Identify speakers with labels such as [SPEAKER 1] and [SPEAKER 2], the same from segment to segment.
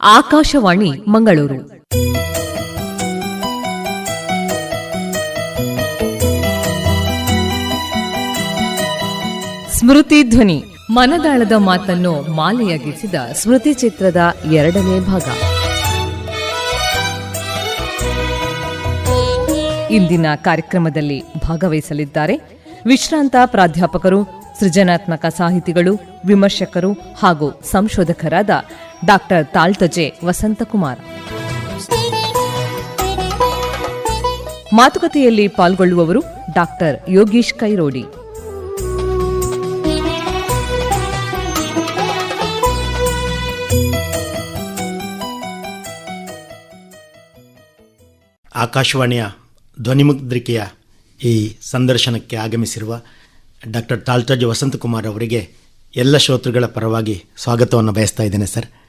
[SPEAKER 1] ಆಕಾಶವಾಣಿ ಮಂಗಳೂರು. ಸ್ಮೃತಿ ಧ್ವನಿ, ಮನದಾಳದ ಮಾತನ್ನು ಮಾಲೆಯಾಗಿಸಿದ ಸ್ಮೃತಿ ಚಿತ್ರದ ಎರಡನೇ ಭಾಗ. ಇಂದಿನ ಕಾರ್ಯಕ್ರಮದಲ್ಲಿ ಭಾಗವಹಿಸಲಿದ್ದಾರೆ ವಿಶ್ರಾಂತ ಪ್ರಾಧ್ಯಾಪಕರು, ಸೃಜನಾತ್ಮಕ ಸಾಹಿತಿಗಳು, ವಿಮರ್ಶಕರು ಹಾಗೂ ಸಂಶೋಧಕರಾದ ಡಾಕ್ಟರ್ ತಾಳ್ತಜೆ ವಸಂತಕುಮಾರ್. ಮಾತುಕತೆಯಲ್ಲಿ ಪಾಲ್ಗೊಳ್ಳುವವರು ಡಾಕ್ಟರ್ ಯೋಗೀಶ್ ಕೈರೋಡಿ.
[SPEAKER 2] ಆಕಾಶವಾಣಿಯ ಧ್ವನಿಮುದ್ರಿಕೆಯ ಈ ಸಂದರ್ಶನಕ್ಕೆ ಆಗಮಿಸಿರುವ ಡಾಕ್ಟರ್ ತಾಳ್ತಜ್ ವಸಂತಕುಮಾರ್ ಅವರಿಗೆ ಎಲ್ಲ ಶ್ರೋತೃಗಳ ಪರವಾಗಿ ಸ್ವಾಗತವನ್ನು ಬಯಸ್ತಾ ಇದ್ದೇನೆ ಸರ್.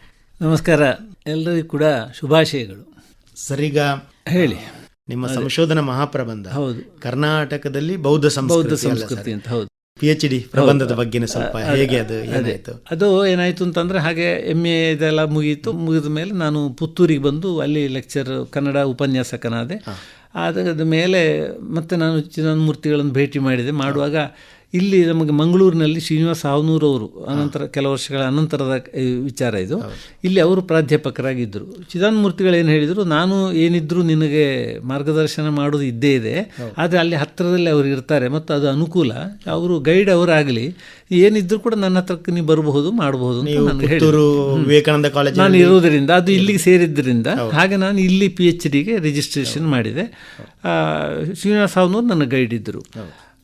[SPEAKER 3] ನಮಸ್ಕಾರ. ಎಲ್ಲರಿಗೂ ಕೂಡ ಶುಭಾಶಯಗಳು.
[SPEAKER 2] ಸರಿಗ
[SPEAKER 3] ಹೇಳಿ.
[SPEAKER 2] ನಿಮ್ಮ ಸಂಶೋಧನಾ ಮಹಾಪ್ರಬಂಧ.
[SPEAKER 3] ಹೌದು.
[SPEAKER 2] ಕರ್ನಾಟಕದಲ್ಲಿ ಬೌದ್ಧ
[SPEAKER 3] ಬೌದ್ಧ
[SPEAKER 2] ಸಂಸ್ಕೃತಿ
[SPEAKER 3] ಅಂತ ಹೌದು.
[SPEAKER 2] ಪಿ ಎಚ್ ಡಿ ಪ್ರಬಂಧದ ಬಗ್ಗೆ ಸ್ವಲ್ಪ ಹೇಗೆ ಅದು ಏನಾಯಿತು?
[SPEAKER 3] ಅದು ಏನಾಯಿತು ಅಂತಂದರೆ ಹಾಗೆ ಎಂ ಎ ಇದೆಲ್ಲ ಮುಗೀತು. ಮುಗಿದ ಮೇಲೆ ನಾನು ಪುತ್ತೂರಿಗೆ ಬಂದು ಅಲ್ಲಿ ಲೆಕ್ಚರ್ ಕನ್ನಡ ಉಪನ್ಯಾಸಕನಾದೆ. ಅದಾದ ಮೇಲೆ ಮತ್ತೆ ನಾನು ಚಿನ್ನಮೂರ್ತಿಗಳನ್ನು ಭೇಟಿ ಮಾಡಿದೆ. ಮಾಡುವಾಗ ಇಲ್ಲಿ ನಮಗೆ ಮಂಗಳೂರಿನಲ್ಲಿ ಶ್ರೀನಿವಾಸ ಹಾವನೂರು ಅವರು ಅನಂತರ ಕೆಲವು ವರ್ಷಗಳ ಅನಂತರದ ವಿಚಾರ ಇದು. ಇಲ್ಲಿ ಅವರು ಪ್ರಾಧ್ಯಾಪಕರಾಗಿದ್ದರು. ಚಿದಾನ್ಮೂರ್ತಿಗಳು ಏನು ಹೇಳಿದರು ನಾನು ಏನಿದ್ರು ನಿನಗೆ ಮಾರ್ಗದರ್ಶನ ಮಾಡೋದು ಇದ್ದೇ ಇದೆ. ಆದರೆ ಅಲ್ಲಿ ಹತ್ತಿರದಲ್ಲಿ ಅವರು ಇರ್ತಾರೆ. ಮತ್ತು ಅದು ಅನುಕೂಲ. ಅವರು ಗೈಡ್ ಅವರಾಗಲಿ. ಏನಿದ್ರು ಕೂಡ ನನ್ನ ಹತ್ರಕ್ಕೆ ನೀವು ಬರಬಹುದು ಮಾಡಬಹುದು.
[SPEAKER 2] ವಿವೇಕಾನಂದ ಕಾಲೇಜ್
[SPEAKER 3] ನಾನು ಇರೋದರಿಂದ ಅದು ಇಲ್ಲಿಗೆ ಸೇರಿದ್ದರಿಂದ. ಹಾಗೆ ನಾನು ಇಲ್ಲಿ ಪಿ ಎಚ್ ಡಿಗೆ ರಿಜಿಸ್ಟ್ರೇಷನ್ ಮಾಡಿದೆ. ಶ್ರೀನಿವಾಸ ಸಾವ್ನೂರು ನನ್ನ ಗೈಡ್ ಇದ್ದರು.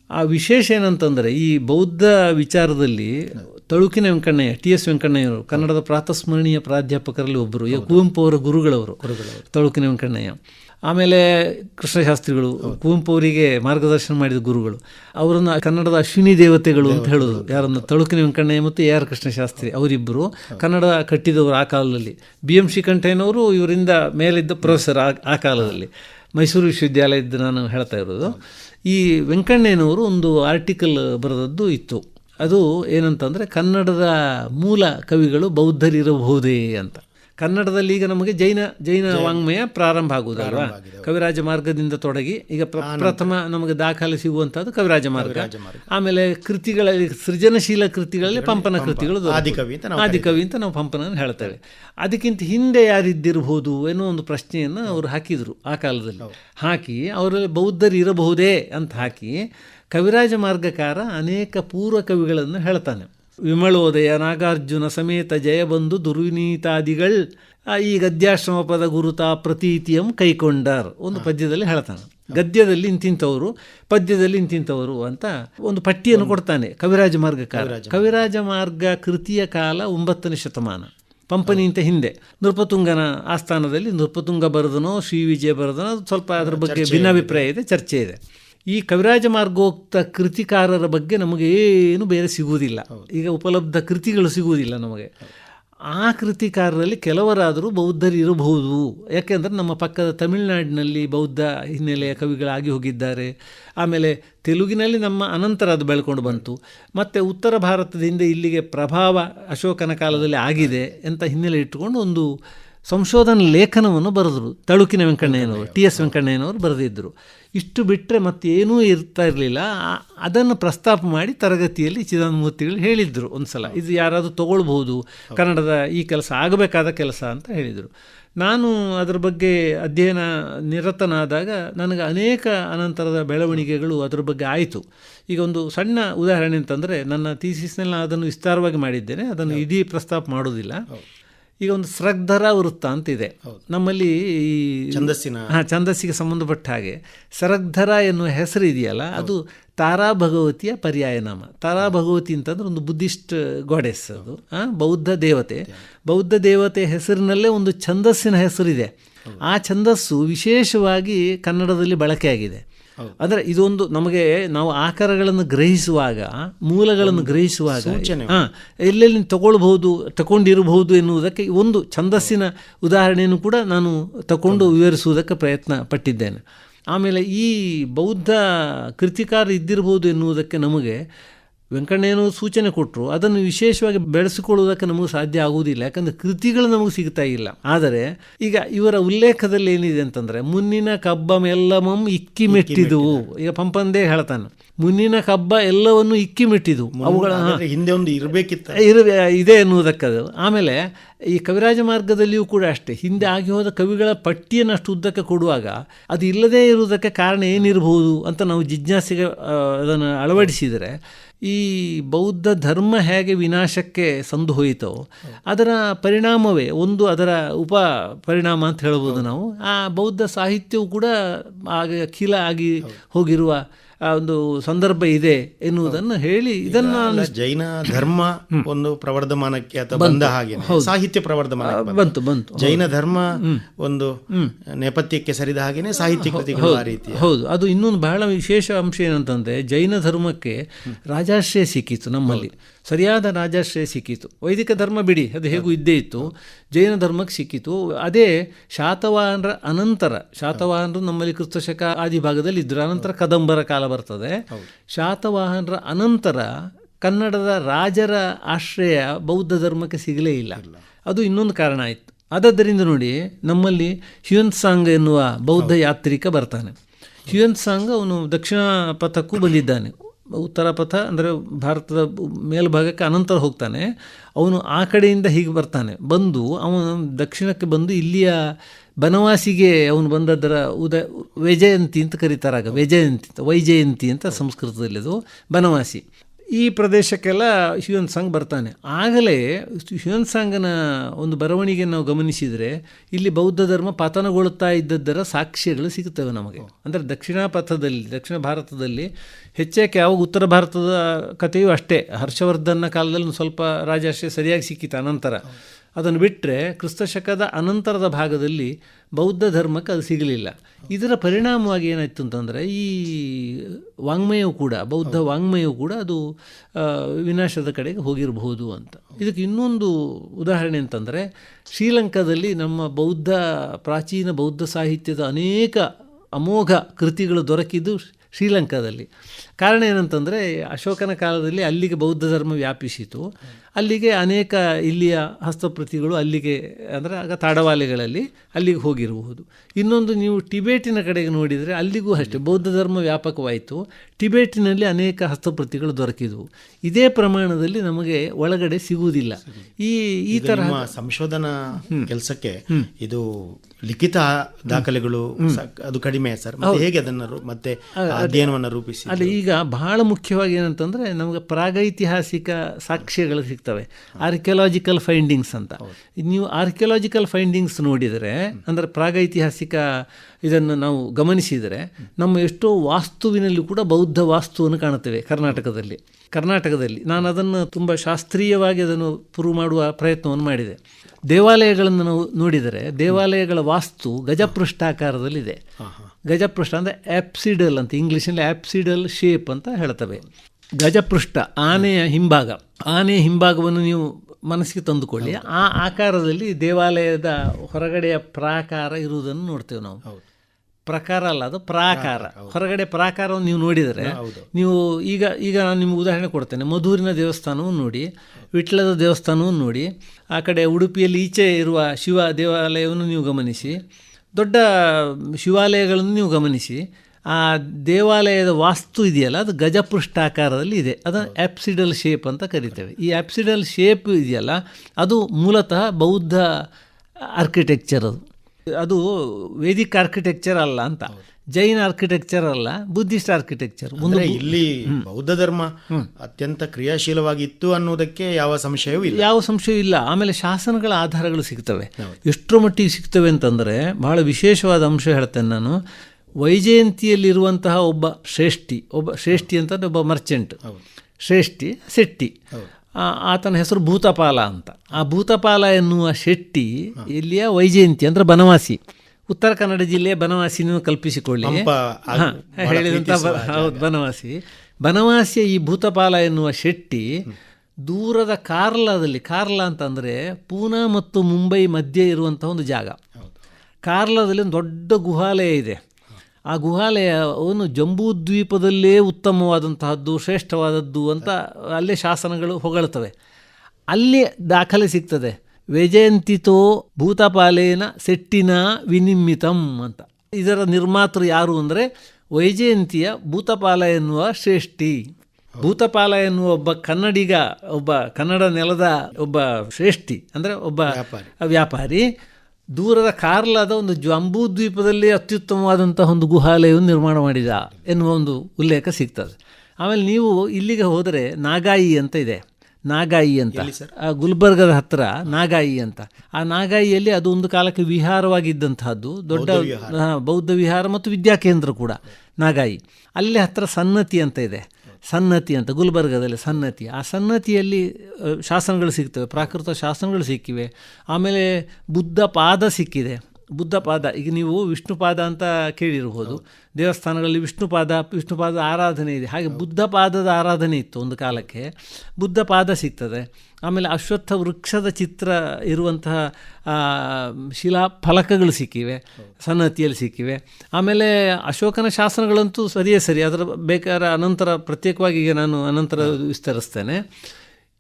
[SPEAKER 3] ಆ ವಿಶೇಷ ಏನಂತಂದರೆ ಈ ಬೌದ್ಧ ವಿಚಾರದಲ್ಲಿ ತಳುಕಿನ ವೆಂಕಣ್ಣಯ್ಯ, ಟಿ ಎಸ್ ವೆಂಕಣ್ಣಯ್ಯವರು ಕನ್ನಡದ ಪ್ರಾತಸ್ಮರಣೀಯ ಪ್ರಾಧ್ಯಾಪಕರಲ್ಲಿ ಒಬ್ಬರು ಕುವೆಂಪು ಅವರ ಗುರುಗಳವರು, ತಳುಕಿನ ವೆಂಕಣ್ಣಯ್ಯ. ಆಮೇಲೆ ಕೃಷ್ಣಶಾಸ್ತ್ರಿಗಳು, ಕುವೆಂಪು ಅವರಿಗೆ ಮಾರ್ಗದರ್ಶನ ಮಾಡಿದ ಗುರುಗಳು. ಅವರನ್ನು ಕನ್ನಡದ ಅಶ್ವಿನಿ ದೇವತೆಗಳು ಅಂತ ಹೇಳೋದು. ಯಾರನ್ನು? ತಳುಕಿನ ವೆಂಕಣ್ಣಯ್ಯ ಮತ್ತು ಎ ಆರ್ ಕೃಷ್ಣಶಾಸ್ತ್ರಿ ಅವರಿಬ್ಬರು. ಕನ್ನಡ ಕಟ್ಟಿದವರು ಆ ಕಾಲದಲ್ಲಿ. ಬಿ ಎಂ ಶ್ರೀಕಂಠಯ್ಯನವರು ಇವರಿಂದ ಮೇಲಿದ್ದ ಪ್ರೊಫೆಸರ್ ಆ ಕಾಲದಲ್ಲಿ. ಮೈಸೂರು ವಿಶ್ವವಿದ್ಯಾಲಯದ ನಾನು ಹೇಳ್ತಾ ಇರೋದು. ಈ ವೆಂಕಣ್ಣಯ್ಯನವರು ಒಂದು ಆರ್ಟಿಕಲ್ ಬರೆದದ್ದು ಇತ್ತು. ಅದು ಏನಂತಂದರೆ ಕನ್ನಡದ ಮೂಲ ಕವಿಗಳು ಬೌದ್ಧರಿರಬಹುದೇ ಅಂತ. ಕನ್ನಡದಲ್ಲಿ ಈಗ ನಮಗೆ ಜೈನ ಜೈನ ವಾಂಗ್ಮಯ ಪ್ರಾರಂಭ ಆಗುವುದಲ್ವಾ ಕವಿರಾಜ ಮಾರ್ಗದಿಂದ ತೊಡಗಿ ಈಗ ಪ್ರ- ಪ್ರಥಮ ನಮಗೆ ದಾಖಲೆ ಸಿಗುವಂಥದ್ದು ಕವಿರಾಜ ಮಾರ್ಗ. ಆಮೇಲೆ ಕೃತಿಗಳಲ್ಲಿ ಸೃಜನಶೀಲ ಕೃತಿಗಳಲ್ಲಿ ಪಂಪನ ಕೃತಿಗಳು ದೊರಕುವುದು.
[SPEAKER 2] ಆದಿಕವಿ ಅಂತ
[SPEAKER 3] ಆದಿಕವಿ ಅಂತ ನಾವು ಪಂಪನ ಹೇಳ್ತೇವೆ. ಅದಕ್ಕಿಂತ ಹಿಂದೆ ಯಾರಿದ್ದಿರಬಹುದು ಏನೋ ಒಂದು ಪ್ರಶ್ನೆಯನ್ನು ಅವರು ಹಾಕಿದರು ಆ ಕಾಲದಲ್ಲಿ. ಹಾಕಿ ಅವರಲ್ಲಿ ಬೌದ್ಧರು ಇರಬಹುದೇ ಅಂತ ಹಾಕಿ ಕವಿರಾಜ ಮಾರ್ಗಕಾರ ಅನೇಕ ಪೂರ್ವ ಕವಿಗಳನ್ನು ಹೇಳ್ತಾನೆ. ವಿಮಳೋದಯ ನಾಗಾರ್ಜುನ ಸಮೇತ ಜಯಬಂಧು ದುರ್ವಿನೀತಾದಿಗಳ್ ಈ ಗದ್ಯಾಶ್ರಮ ಪದ ಗುರುತ ಪ್ರತೀತಿಯಂ ಕೈಕೊಂಡಾರ್. ಒಂದು ಪದ್ಯದಲ್ಲಿ ಹೇಳ್ತಾನೆ. ಗದ್ಯದಲ್ಲಿ ಇಂತಿಂಥವರು ಪದ್ಯದಲ್ಲಿ ಇಂತಿಂಥವರು ಅಂತ ಒಂದು ಪಟ್ಟಿಯನ್ನು ಕೊಡ್ತಾನೆ ಕವಿರಾಜ ಮಾರ್ಗಕಾರ ಕವಿರಾಜ ಮಾರ್ಗ. ಕೃತಿಯ ಕಾಲ ಒಂಬತ್ತನೇ ಶತಮಾನ. ಪಂಪನಿಂತ ಹಿಂದೆ. ನೃಪತುಂಗನ ಆಸ್ಥಾನದಲ್ಲಿ ನೃಪತುಂಗ ಬರೆದನೋ ಶ್ರೀ ವಿಜಯ ಬರೆದನೋ ಸ್ವಲ್ಪ ಅದರ ಬಗ್ಗೆ ಭಿನ್ನಾಭಿಪ್ರಾಯ ಇದೆ ಚರ್ಚೆ ಇದೆ. ಈ ಕವಿರಾಜ ಮಾರ್ಗೋಕ್ತ ಕೃತಿಕಾರರ ಬಗ್ಗೆ ನಮಗೆ ಏನು ಬೇರೆ ಸಿಗುವುದಿಲ್ಲ. ಈಗ ಉಪಲಬ್ಧ ಕೃತಿಗಳು ಸಿಗುವುದಿಲ್ಲ ನಮಗೆ. ಆ ಕೃತಿಕಾರರಲ್ಲಿ ಕೆಲವರಾದರೂ ಬೌದ್ಧರು ಇರಬಹುದು. ಯಾಕೆಂದರೆ ನಮ್ಮ ಪಕ್ಕದ ತಮಿಳುನಾಡಿನಲ್ಲಿ ಬೌದ್ಧ ಹಿನ್ನೆಲೆಯ ಕವಿಗಳಾಗಿ ಹೋಗಿದ್ದಾರೆ. ಆಮೇಲೆ ತೆಲುಗಿನಲ್ಲಿ ನಮ್ಮ ಅನಂತರ ಅದು ಬೆಳ್ಕೊಂಡು ಬಂತು. ಮತ್ತು ಉತ್ತರ ಭಾರತದಿಂದ ಇಲ್ಲಿಗೆ ಪ್ರಭಾವ ಅಶೋಕನ ಕಾಲದಲ್ಲಿ ಆಗಿದೆ ಅಂತ ಹಿನ್ನೆಲೆ ಇಟ್ಟುಕೊಂಡು ಒಂದು ಸಂಶೋಧನಾ ಲೇಖನವನ್ನು ಬರೆದರು. ತಳುಕಿನ ವೆಂಕಣ್ಣಯ್ಯನವರು ಟಿ ಎಸ್ ವೆಂಕಣ್ಣಯ್ಯನವರು ಬರೆದಿದ್ದರು ಇಷ್ಟು ಬಿಟ್ಟರೆ ಮತ್ತೇನೂ ಇರ್ತಾ ಇರಲಿಲ್ಲ. ಅದನ್ನು ಪ್ರಸ್ತಾಪ ಮಾಡಿ ತರಗತಿಯಲ್ಲಿ ಚಿದಾನಮೂರ್ತಿಗಳು ಹೇಳಿದರು ಒಂದು ಸಲ ಇದು ಯಾರಾದರೂ ತೊಗೊಳ್ಬೋದು ಕನ್ನಡದ ಈ ಕೆಲಸ ಆಗಬೇಕಾದ ಕೆಲಸ ಅಂತ ಹೇಳಿದರು. ನಾನು ಅದರ ಬಗ್ಗೆ ಅಧ್ಯಯನ ನಿರತನಾದಾಗ ನನಗೆ ಅನೇಕ ಅನಂತರದ ಬೆಳವಣಿಗೆಗಳು ಅದರ ಬಗ್ಗೆ ಆಯಿತು. ಈಗ ಒಂದು ಸಣ್ಣ ಉದಾಹರಣೆ ಅಂತಂದರೆ ನನ್ನ ಥೀಸಿಸ್ನಲ್ಲಿ ನಾನು ಅದನ್ನು ವಿಸ್ತಾರವಾಗಿ ಮಾಡಿದ್ದೇನೆ. ಅದನ್ನು ಇಡೀ ಪ್ರಸ್ತಾಪ ಮಾಡೋದಿಲ್ಲ. ಈಗ ಒಂದು ಸ್ರಗ್ಧರ ವೃತ್ತ ಅಂತ ಇದೆ ನಮ್ಮಲ್ಲಿ ಈ
[SPEAKER 2] ಛಂದಸ್ಸಿನ
[SPEAKER 3] ಹಾಂ ಛಂದಸ್ಸಿಗೆ ಸಂಬಂಧಪಟ್ಟ ಹಾಗೆ ಸರಗ್ಧರ ಎನ್ನುವ ಹೆಸರು ಇದೆಯಲ್ಲ ಅದು ತಾರಾ ಭಗವತಿಯ ಪರ್ಯಾಯ ನಾಮ. ತಾರಾ ಭಗವತಿ ಅಂತಂದ್ರೆ ಒಂದು ಬುದ್ಧಿಸ್ಟ್ ಗೋಡೆಸ್ ಅದು ಬೌದ್ಧ ದೇವತೆ. ಬೌದ್ಧ ದೇವತೆ ಹೆಸರಿನಲ್ಲೇ ಒಂದು ಛಂದಸ್ಸಿನ ಹೆಸರಿದೆ. ಆ ಛಂದಸ್ಸು ವಿಶೇಷವಾಗಿ ಕನ್ನಡದಲ್ಲಿ ಬಳಕೆಯಾಗಿದೆ. ಅಂದರೆ ಇದೊಂದು ನಮಗೆ ನಾವು ಆಕಾರಗಳನ್ನು ಗ್ರಹಿಸುವಾಗ ಮೂಲಗಳನ್ನು ಗ್ರಹಿಸುವಾಗ ಹಾಂ ಎಲ್ಲೆಲ್ಲಿ ತಗೊಳ್ಬಹುದು ತಗೊಂಡಿರಬಹುದು ಎನ್ನುವುದಕ್ಕೆ ಒಂದು ಛಂದಸ್ಸಿನ ಉದಾಹರಣೆಯನ್ನು ಕೂಡ ನಾನು ತಗೊಂಡು ವಿವರಿಸುವುದಕ್ಕೆ ಪ್ರಯತ್ನ ಪಟ್ಟಿದ್ದೇನೆ. ಆಮೇಲೆ ಈ ಬೌದ್ಧ ಕೃತಿಕಾರ ಇದ್ದಿರಬಹುದು ಎನ್ನುವುದಕ್ಕೆ ನಮಗೆ ವೆಂಕಣ್ಣೇನು ಸೂಚನೆ ಕೊಟ್ಟರು ಅದನ್ನು ವಿಶೇಷವಾಗಿ ಬೆಳೆಸಿಕೊಳ್ಳುವುದಕ್ಕೆ ನಮಗೆ ಸಾಧ್ಯ ಆಗುವುದಿಲ್ಲ ಯಾಕಂದರೆ ಕೃತಿಗಳು ನಮಗೆ ಸಿಗ್ತಾ ಇಲ್ಲ. ಆದರೆ ಈಗ ಇವರ ಉಲ್ಲೇಖದಲ್ಲಿ ಏನಿದೆ ಅಂತಂದರೆ ಮುನ್ನಿನ ಕಬ್ಬ ಎಲ್ಲಮಂ ಇಕ್ಕಿ ಮೆಟ್ಟಿದುವು ಈಗ ಪಂಪಂದೇ ಹೇಳ್ತಾನೆ ಮುನ್ನಿನ ಕಬ್ಬ ಎಲ್ಲವನ್ನು ಇಕ್ಕಿ ಮೆಟ್ಟಿದು ಅವುಗಳ
[SPEAKER 2] ಹಿಂದೆ ಒಂದು ಇರಬೇಕಿತ್ತು.
[SPEAKER 3] ಇರಬೇ ಇದೆ ಎನ್ನುವುದಕ್ಕದು ಆಮೇಲೆ ಈ ಕವಿರಾಜ ಮಾರ್ಗದಲ್ಲಿಯೂ ಕೂಡ ಅಷ್ಟೇ ಹಿಂದೆ ಆಗಿ ಹೋದ ಕವಿಗಳ ಪಟ್ಟಿಯನ್ನು ಅಷ್ಟು ಉದ್ದಕ್ಕೆ ಕೊಡುವಾಗ ಅದು ಇಲ್ಲದೇ ಇರುವುದಕ್ಕೆ ಕಾರಣ ಏನಿರಬಹುದು ಅಂತ ನಾವು ಜಿಜ್ಞಾಸೆಗೆ ಅದನ್ನು ಅಳವಡಿಸಿದರೆ ಈ ಬೌದ್ಧ ಧರ್ಮ ಹೇಗೆ ವಿನಾಶಕ್ಕೆ ಸಂದು ಹೋಯಿತೋ ಅದರ ಪರಿಣಾಮವೇ ಒಂದು ಅದರ ಉಪ ಪರಿಣಾಮ ಅಂತ ಹೇಳ್ಬೋದು ನಾವು. ಆ ಬೌದ್ಧ ಸಾಹಿತ್ಯವು ಕೂಡ ಆಗ ಕೀಲ ಆಗಿ ಹೋಗಿರುವ ಆ ಒಂದು ಸಂದರ್ಭ ಇದೆ ಎನ್ನುವುದನ್ನು ಹೇಳಿ ಇದನ್ನ
[SPEAKER 2] ಜೈನ ಧರ್ಮ ಒಂದು ಪ್ರವರ್ಧಮಾನಕ್ಕೆ ಅಥವಾ ಬಂದ ಹಾಗೆ. ಸಾಹಿತ್ಯ ಪ್ರವರ್ಧಮಾನ
[SPEAKER 3] ಬಂತು. ಬಂತು
[SPEAKER 2] ಜೈನ ಧರ್ಮ ಒಂದು ನೇಪಥ್ಯಕ್ಕೆ ಸರಿದ ಹಾಗೇನೆ ಸಾಹಿತ್ಯ ಕೃತಿಗಳು ಆ ರೀತಿ
[SPEAKER 3] ಹೌದು. ಅದು ಇನ್ನೊಂದು ಬಹಳ ವಿಶೇಷ ಅಂಶ ಏನಂತಂದ್ರೆ ಜೈನ ಧರ್ಮಕ್ಕೆ ರಾಜಾಶ್ರಯ ಸಿಕ್ಕಿತು ನಮ್ಮಲ್ಲಿ. ಸರಿಯಾದ ರಾಜಾಶ್ರಯ ಸಿಕ್ಕಿತು. ವೈದಿಕ ಧರ್ಮ ಬಿಡಿ ಅದು ಹೇಗೂ ಇದ್ದೇ ಇತ್ತು. ಜೈನ ಧರ್ಮಕ್ಕೆ ಸಿಕ್ಕಿತು. ಅದೇ ಶಾತವಾಹನರ ಅನಂತರ ಶಾತವಾಹನರು ನಮ್ಮಲ್ಲಿ ಕ್ರಿಸ್ತಶಕ ಆದಿ ಭಾಗದಲ್ಲಿ ಇದ್ದರು ಅನಂತರ ಕದಂಬರ ಕಾಲ ಬರ್ತದೆ. ಶಾತವಾಹನರ ಅನಂತರ ಕನ್ನಡದ ರಾಜರ ಆಶ್ರಯ ಬೌದ್ಧ ಧರ್ಮಕ್ಕೆ ಸಿಗಲೇ ಇಲ್ಲ. ಅದು ಇನ್ನೊಂದು ಕಾರಣ ಆಯಿತು. ಆದದ್ದರಿಂದ ನೋಡಿ ನಮ್ಮಲ್ಲಿ ಹ್ಯೂನ್ ಸಾಂಗ್ ಎನ್ನುವ ಬೌದ್ಧ ಯಾತ್ರಿಕ ಬರ್ತಾನೆ. ಹ್ಯೂನ್ ಸಾಂಗ್ ಅವನು ದಕ್ಷಿಣ ಪಥಕ್ಕೂ ಬಂದಿದ್ದಾನೆ. ಉತ್ತರ ಪಥ ಅಂದರೆ ಭಾರತದ ಮೇಲ್ಭಾಗಕ್ಕೆ ಅನಂತರ ಹೋಗ್ತಾನೆ. ಅವನು ಆ ಕಡೆಯಿಂದ ಹೀಗೆ ಬರ್ತಾನೆ. ಬಂದು ಅವನು ದಕ್ಷಿಣಕ್ಕೆ ಬಂದು ಇಲ್ಲಿಯ ಬನವಾಸಿಗೆ ಅವನು ಬಂದದ್ದರ ಉದ, ವೈಜಯಂತಿ ಅಂತ ಕರೀತಾರಾಗ. ವೈಜಯಂತಿ ಅಂತ ವೈಜಯಂತಿ ಅಂತ ಸಂಸ್ಕೃತದಲ್ಲಿ ಅದು ಬನವಾಸಿ. ಈ ಪ್ರದೇಶಕ್ಕೆಲ್ಲ ಹ್ಯುಯನ್ ಸಾಂಗ್ ಬರ್ತಾನೆ. ಆಗಲೇ ಹ್ಯುಯನ್ ಸಾಂಗನ ಒಂದು ಬರವಣಿಗೆ ನಾವು ಗಮನಿಸಿದರೆ ಇಲ್ಲಿ ಬೌದ್ಧ ಧರ್ಮ ಪತನಗೊಳ್ತಾ ಇದ್ದದ್ದರ ಸಾಕ್ಷ್ಯಗಳು ಸಿಗುತ್ತವೆ ನಮಗೆ. ಅಂದರೆ ದಕ್ಷಿಣ ಪಥದಲ್ಲಿ, ದಕ್ಷಿಣ ಭಾರತದಲ್ಲಿ ಹೆಚ್ಚಾಕೆ ಯಾವಾಗ ಉತ್ತರ ಭಾರತದ ಕಥೆಯೂ ಅಷ್ಟೇ. ಹರ್ಷವರ್ಧನ ಕಾಲದಲ್ಲಿ ಸ್ವಲ್ಪ ರಾಜಾಶ್ರಯ ಸರಿಯಾಗಿ ಸಿಕ್ಕಿತು ಅನಂತರ. ಅದನ್ನು ಬಿಟ್ಟರೆ ಕ್ರಿಸ್ತಶಕದ ಅನಂತರದ ಭಾಗದಲ್ಲಿ ಬೌದ್ಧ ಧರ್ಮಕ್ಕೆ ಅದು ಸಿಗಲಿಲ್ಲ. ಇದರ ಪರಿಣಾಮವಾಗಿ ಏನಾಯಿತು ಅಂತಂದರೆ ಈ ವಾಂಗ್ಮಯವು ಕೂಡ ಬೌದ್ಧ ವಾಂಗ್ಮಯವು ಕೂಡ ಅದು ವಿನಾಶದ ಕಡೆಗೆ ಹೋಗಿರಬಹುದು ಅಂತ. ಇದಕ್ಕೆ ಇನ್ನೊಂದು ಉದಾಹರಣೆ ಅಂತಂದರೆ ಶ್ರೀಲಂಕಾದಲ್ಲಿ ನಮ್ಮ ಬೌದ್ಧ ಪ್ರಾಚೀನ ಬೌದ್ಧ ಸಾಹಿತ್ಯದ ಅನೇಕ ಅಮೋಘ ಕೃತಿಗಳು ದೊರಕಿದ್ದು ಶ್ರೀಲಂಕಾದಲ್ಲಿ. ಕಾರಣ ಏನಂತಂದರೆ ಅಶೋಕನ ಕಾಲದಲ್ಲಿ ಅಲ್ಲಿಗೆ ಬೌದ್ಧ ಧರ್ಮ ವ್ಯಾಪಿಸಿತು. ಅಲ್ಲಿಗೆ ಅನೇಕ ಇಲ್ಲಿಯ ಹಸ್ತಪ್ರತಿಗಳು ಅಲ್ಲಿಗೆ ಅಂದರೆ ಆಗ ತಾಡವಾಲೆಗಳಲ್ಲಿ ಅಲ್ಲಿಗೆ ಹೋಗಿರಬಹುದು. ಇನ್ನೊಂದು ನೀವು ಟಿಬೇಟಿನ ಕಡೆಗೆ ನೋಡಿದರೆ ಅಲ್ಲಿಗೂ ಅಷ್ಟೇ ಬೌದ್ಧ ಧರ್ಮ ವ್ಯಾಪಕವಾಯಿತು. ಟಿಬೇಟಿನಲ್ಲಿ ಅನೇಕ ಹಸ್ತಪ್ರತಿಗಳು ದೊರಕಿದವು. ಇದೇ ಪ್ರಮಾಣದಲ್ಲಿ ನಮಗೆ ಒಳಗಡೆ ಸಿಗುವುದಿಲ್ಲ. ಈ ಈ ಥರ
[SPEAKER 2] ಸಂಶೋಧನಾ ಕೆಲಸಕ್ಕೆ ಇದು ಲಿಖಿತ ದಾಖಲೆಗಳು ಅದು ಕಡಿಮೆ ಸರ್. ಮತ್ತೆ ಹೇಗೆ ಅದನ್ನು ಮತ್ತೆ ಅಧ್ಯಯನವನ್ನು ಅಧ್ಯಯನವನ್ನ ರೂಪಿಸಿ?
[SPEAKER 3] ಅಲ್ಲಿ ಈಗ ಬಹಳ ಮುಖ್ಯವಾಗಿ ಏನಂತಂದರೆ ನಮಗೆ ಪ್ರಾಗೈತಿಹಾಸಿಕ ಸಾಕ್ಷ್ಯಗಳು ಸಿಗ್ತವೆ. ಆರ್ಕಿಯಾಲಜಿಕಲ್ ಫೈಂಡಿಂಗ್ಸ್ ಅಂತ. ನೀವು ಆರ್ಕಿಯಾಲಜಿಕಲ್ ಫೈಂಡಿಂಗ್ಸ್ ನೋಡಿದರೆ ಅಂದರೆ ಪ್ರಾಗೈತಿಹಾಸಿಕ ಇದನ್ನು ನಾವು ಗಮನಿಸಿದರೆ ನಮ್ಮ ಎಷ್ಟೋ ವಾಸ್ತುವಿನಲ್ಲಿ ಕೂಡ ಬೌದ್ಧ ವಾಸ್ತುವನ್ನು ಕಾಣುತ್ತೇವೆ ಕರ್ನಾಟಕದಲ್ಲಿ. ಕರ್ನಾಟಕದಲ್ಲಿ. ನಾನು ಅದನ್ನು ತುಂಬ ಶಾಸ್ತ್ರೀಯವಾಗಿ ಅದನ್ನು ಪ್ರೂವ್ ಮಾಡುವ ಪ್ರಯತ್ನವನ್ನು ಮಾಡಿದೆ. ದೇವಾಲಯಗಳನ್ನು ನಾವು ನೋಡಿದರೆ ದೇವಾಲಯಗಳ ವಾಸ್ತು ಗಜಪೃಷ್ಠಾಕಾರದಲ್ಲಿದೆ. ಗಜಪೃಷ್ಠ ಅಂದರೆ ಆ್ಯಪ್ಸಿಡಲ್ ಅಂತ ಇಂಗ್ಲೀಷಲ್ಲಿ ಆ್ಯಪ್ಸಿಡಲ್ ಶೇಪ್ ಅಂತ ಹೇಳ್ತವೆ. ಗಜಪೃಷ್ಠ ಆನೆಯ ಹಿಂಭಾಗ. ಆನೆಯ ಹಿಂಭಾಗವನ್ನು ನೀವು ಮನಸ್ಸಿಗೆ ತಂದುಕೊಳ್ಳಿ. ಆ ಆಕಾರದಲ್ಲಿ ದೇವಾಲಯದ ಹೊರಗಡೆಯ ಪ್ರಾಕಾರ ಇರುವುದನ್ನು ನೋಡ್ತೇವೆ ನಾವು. ಪ್ರಕಾರ ಅಲ್ಲ ಅದು ಪ್ರಾಕಾರ. ಹೊರಗಡೆ ಪ್ರಾಕಾರವನ್ನು ನೀವು ನೋಡಿದರೆ ನೀವು ಈಗ ಈಗ ನಾನು ನಿಮ್ಗೆ ಉದಾಹರಣೆ ಕೊಡ್ತೇನೆ. ಮಧೂರಿನ ದೇವಸ್ಥಾನವನ್ನು ನೋಡಿ ವಿಟ್ಲದ ದೇವಸ್ಥಾನವನ್ನು ನೋಡಿ ಆ ಕಡೆ ಉಡುಪಿಯಲ್ಲಿ ಈಚೆ ಇರುವ ಶಿವ ದೇವಾಲಯವನ್ನು ನೀವು ಗಮನಿಸಿ. ದೊಡ್ಡ ಶಿವಾಲಯಗಳನ್ನು ನೀವು ಗಮನಿಸಿ. ಆ ದೇವಾಲಯದ ವಾಸ್ತು ಇದೆಯಲ್ಲ, ಅದು ಗಜಪೃಷ್ಠಾಕಾರದಲ್ಲಿ ಇದೆ. ಅದನ್ನು ಆ್ಯಪ್ಸಿಡಲ್ ಶೇಪ್ ಅಂತ ಕರಿತೇವೆ. ಈ ಆ್ಯಪ್ಸಿಡಲ್ ಶೇಪ್ ಇದೆಯಲ್ಲ, ಅದು ಮೂಲತಃ ಬೌದ್ಧ ಆರ್ಕಿಟೆಕ್ಚರ್ ಅದು. ಅದು ವೇದಿಕ್ ಆರ್ಕಿಟೆಕ್ಚರ್ ಅಲ್ಲ ಅಂತ. ಜೈನ್ ಆರ್ಕಿಟೆಕ್ಚರ್ ಅಲ್ಲ ಬುದ್ಧಿಸ್ಟ್ ಆರ್ಕಿಟೆಕ್ಚರ್
[SPEAKER 2] ಮುಂದೆ ಇಲ್ಲಿ ಬೌದ್ಧ ಧರ್ಮ ಅತ್ಯಂತ ಕ್ರಿಯಾಶೀಲವಾಗಿತ್ತು ಅನ್ನೋದಕ್ಕೆ ಯಾವ ಸಂಶಯವೂ ಇಲ್ಲ.
[SPEAKER 3] ಯಾವ ಸಂಶಯವೂ ಇಲ್ಲ. ಆಮೇಲೆ ಶಾಸನಗಳ ಆಧಾರಗಳು ಸಿಗ್ತವೆ. ಎಷ್ಟರ ಮಟ್ಟಿಗೆ ಸಿಗ್ತವೆ ಅಂತಂದರೆ ಬಹಳ ವಿಶೇಷವಾದ ಅಂಶ ಹೇಳ್ತೇನೆ ನಾನು. ವೈಜಯಂತಿಯಲ್ಲಿರುವಂತಹ ಒಬ್ಬ ಶ್ರೇಷ್ಠಿ ಒಬ್ಬ ಶ್ರೇಷ್ಠಿ ಅಂತಂದ್ರೆ ಒಬ್ಬ ಮರ್ಚೆಂಟ್ ಶ್ರೇಷ್ಠಿ ಶೆಟ್ಟಿ. ಆತನ ಹೆಸರು ಭೂತಪಾಲ ಅಂತ. ಆ ಭೂತಪಾಲ ಎನ್ನುವ ಶೆಟ್ಟಿ ಇಲ್ಲಿಯ ವೈಜಯಂತಿ ಅಂದ್ರೆ ಬನವಾಸಿ. ಉತ್ತರ ಕನ್ನಡ ಜಿಲ್ಲೆಯ ಬನವಾಸಿನೂ ಕಲ್ಪಿಸಿಕೊಳ್ಳಿ. ಹೇಳಿದಂಥ ಹೌದು ಬನವಾಸಿ. ಬನವಾಸಿಯ ಈ ಭೂತಪಾಲ ಎನ್ನುವ ಶೆಟ್ಟಿ ದೂರದ ಕಾರ್ಲಾದಲ್ಲಿ ಕಾರ್ಲಾ ಅಂತಂದರೆ ಪೂನಾ ಮತ್ತು ಮುಂಬೈ ಮಧ್ಯೆ ಇರುವಂಥ ಒಂದು ಜಾಗ. ಕಾರ್ಲಾದಲ್ಲಿ ಒಂದು ದೊಡ್ಡ ಗುಹಾಲಯ ಇದೆ. ಆ ಗುಹಾಲಯವನ್ನು ಜಂಬೂ ದ್ವೀಪದಲ್ಲೇ ಉತ್ತಮವಾದಂತಹದ್ದು ಶ್ರೇಷ್ಠವಾದದ್ದು ಅಂತ ಅಲ್ಲೇ ಶಾಸನಗಳು ಹೊಗಳ್ತವೆ. ಅಲ್ಲಿ ದಾಖಲೆ ಸಿಗ್ತದೆ. ವೈಜಯಂತಿತೋ ಭೂತಪಾಲೇನ ಸೆಟ್ಟಿನ ವಿನಿಮಿತಂ ಅಂತ. ಇದರ ನಿರ್ಮಾತೃ ಯಾರು ಅಂದರೆ ವೈಜಯಂತಿಯ ಭೂತಪಾಲ ಎನ್ನುವ ಶ್ರೇಷ್ಠಿ. ಭೂತಪಾಲ ಎನ್ನುವ ಒಬ್ಬ ಕನ್ನಡಿಗ ಒಬ್ಬ ಕನ್ನಡ ನೆಲದ ಒಬ್ಬ ಶ್ರೇಷ್ಠಿ ಅಂದರೆ ಒಬ್ಬ ವ್ಯಾಪಾರಿ. ದೂರದ ಕಾರ್ಲಾದ ಒಂದು ಜಂಬೂ ದ್ವೀಪದಲ್ಲಿ ಅತ್ಯುತ್ತಮವಾದಂತಹ ಒಂದು ಗುಹಾಲಯವನ್ನು ನಿರ್ಮಾಣ ಮಾಡಿದ ಎನ್ನುವ ಒಂದು ಉಲ್ಲೇಖ ಸಿಗ್ತದೆ. ಆಮೇಲೆ ನೀವು ಇಲ್ಲಿಗೆ ಹೋದರೆ ನಾಗಾಯಿ ಅಂತ ಇದೆ. ನಾಗಾಯಿ ಅಂತ. ಆ ಗುಲ್ಬರ್ಗದ ಹತ್ರ ನಾಗಾಯಿ ಅಂತ. ಆ ನಾಗಾಯಿಯಲ್ಲಿ ಅದು ಒಂದು ಕಾಲಕ್ಕೆ ವಿಹಾರವಾಗಿದ್ದಂತಹದ್ದು ದೊಡ್ಡ ಬೌದ್ಧ ವಿಹಾರ. ಮತ್ತು ವಿದ್ಯಾಕೇಂದ್ರ ಕೂಡ ನಾಗಾಯಿ. ಅಲ್ಲಿ ಹತ್ರ ಸನ್ನತಿ ಅಂತ ಇದೆ. ಸನ್ನತಿ ಅಂತ ಗುಲ್ಬರ್ಗದಲ್ಲಿ ಸನ್ನತಿ. ಆ ಸನ್ನತಿಯಲ್ಲಿ ಶಾಸನಗಳು ಸಿಗ್ತವೆ ಪ್ರಾಕೃತ ಶಾಸನಗಳು ಸಿಕ್ಕಿವೆ. ಆಮೇಲೆ ಬುದ್ಧ ಪಾದ ಸಿಕ್ಕಿದೆ. ಬುದ್ಧ ಪಾದ ಈಗ ನೀವು ವಿಷ್ಣುಪಾದ ಅಂತ ಕೇಳಿರ್ಬೋದು. ದೇವಸ್ಥಾನಗಳಲ್ಲಿ ವಿಷ್ಣುಪಾದ ವಿಷ್ಣುಪಾದ ವಿಷ್ಣು ಪಾದ ಆರಾಧನೆ ಇದೆ. ಹಾಗೆ ಬುದ್ಧ ಪಾದದ ಆರಾಧನೆ ಇತ್ತು ಒಂದು ಕಾಲಕ್ಕೆ. ಬುದ್ಧ ಪಾದ ಸಿಗ್ತದೆ. ಆಮೇಲೆ ಅಶ್ವತ್ಥ ವೃಕ್ಷದ ಚಿತ್ರ ಇರುವಂತಹ ಶಿಲಾ ಫಲಕಗಳು ಸಿಕ್ಕಿವೆ ಸನ್ನತಿಯಲ್ಲಿ ಸಿಕ್ಕಿವೆ. ಆಮೇಲೆ ಅಶೋಕನ ಶಾಸನಗಳಂತೂ ಸರಿಯೇ ಸರಿ. ಅದರ ಬೇಕಾದ್ರೆ ಅನಂತರ ಪ್ರತ್ಯೇಕವಾಗಿ ಈಗ ನಾನು ಅನಂತರ ವಿಸ್ತರಿಸ್ತೇನೆ.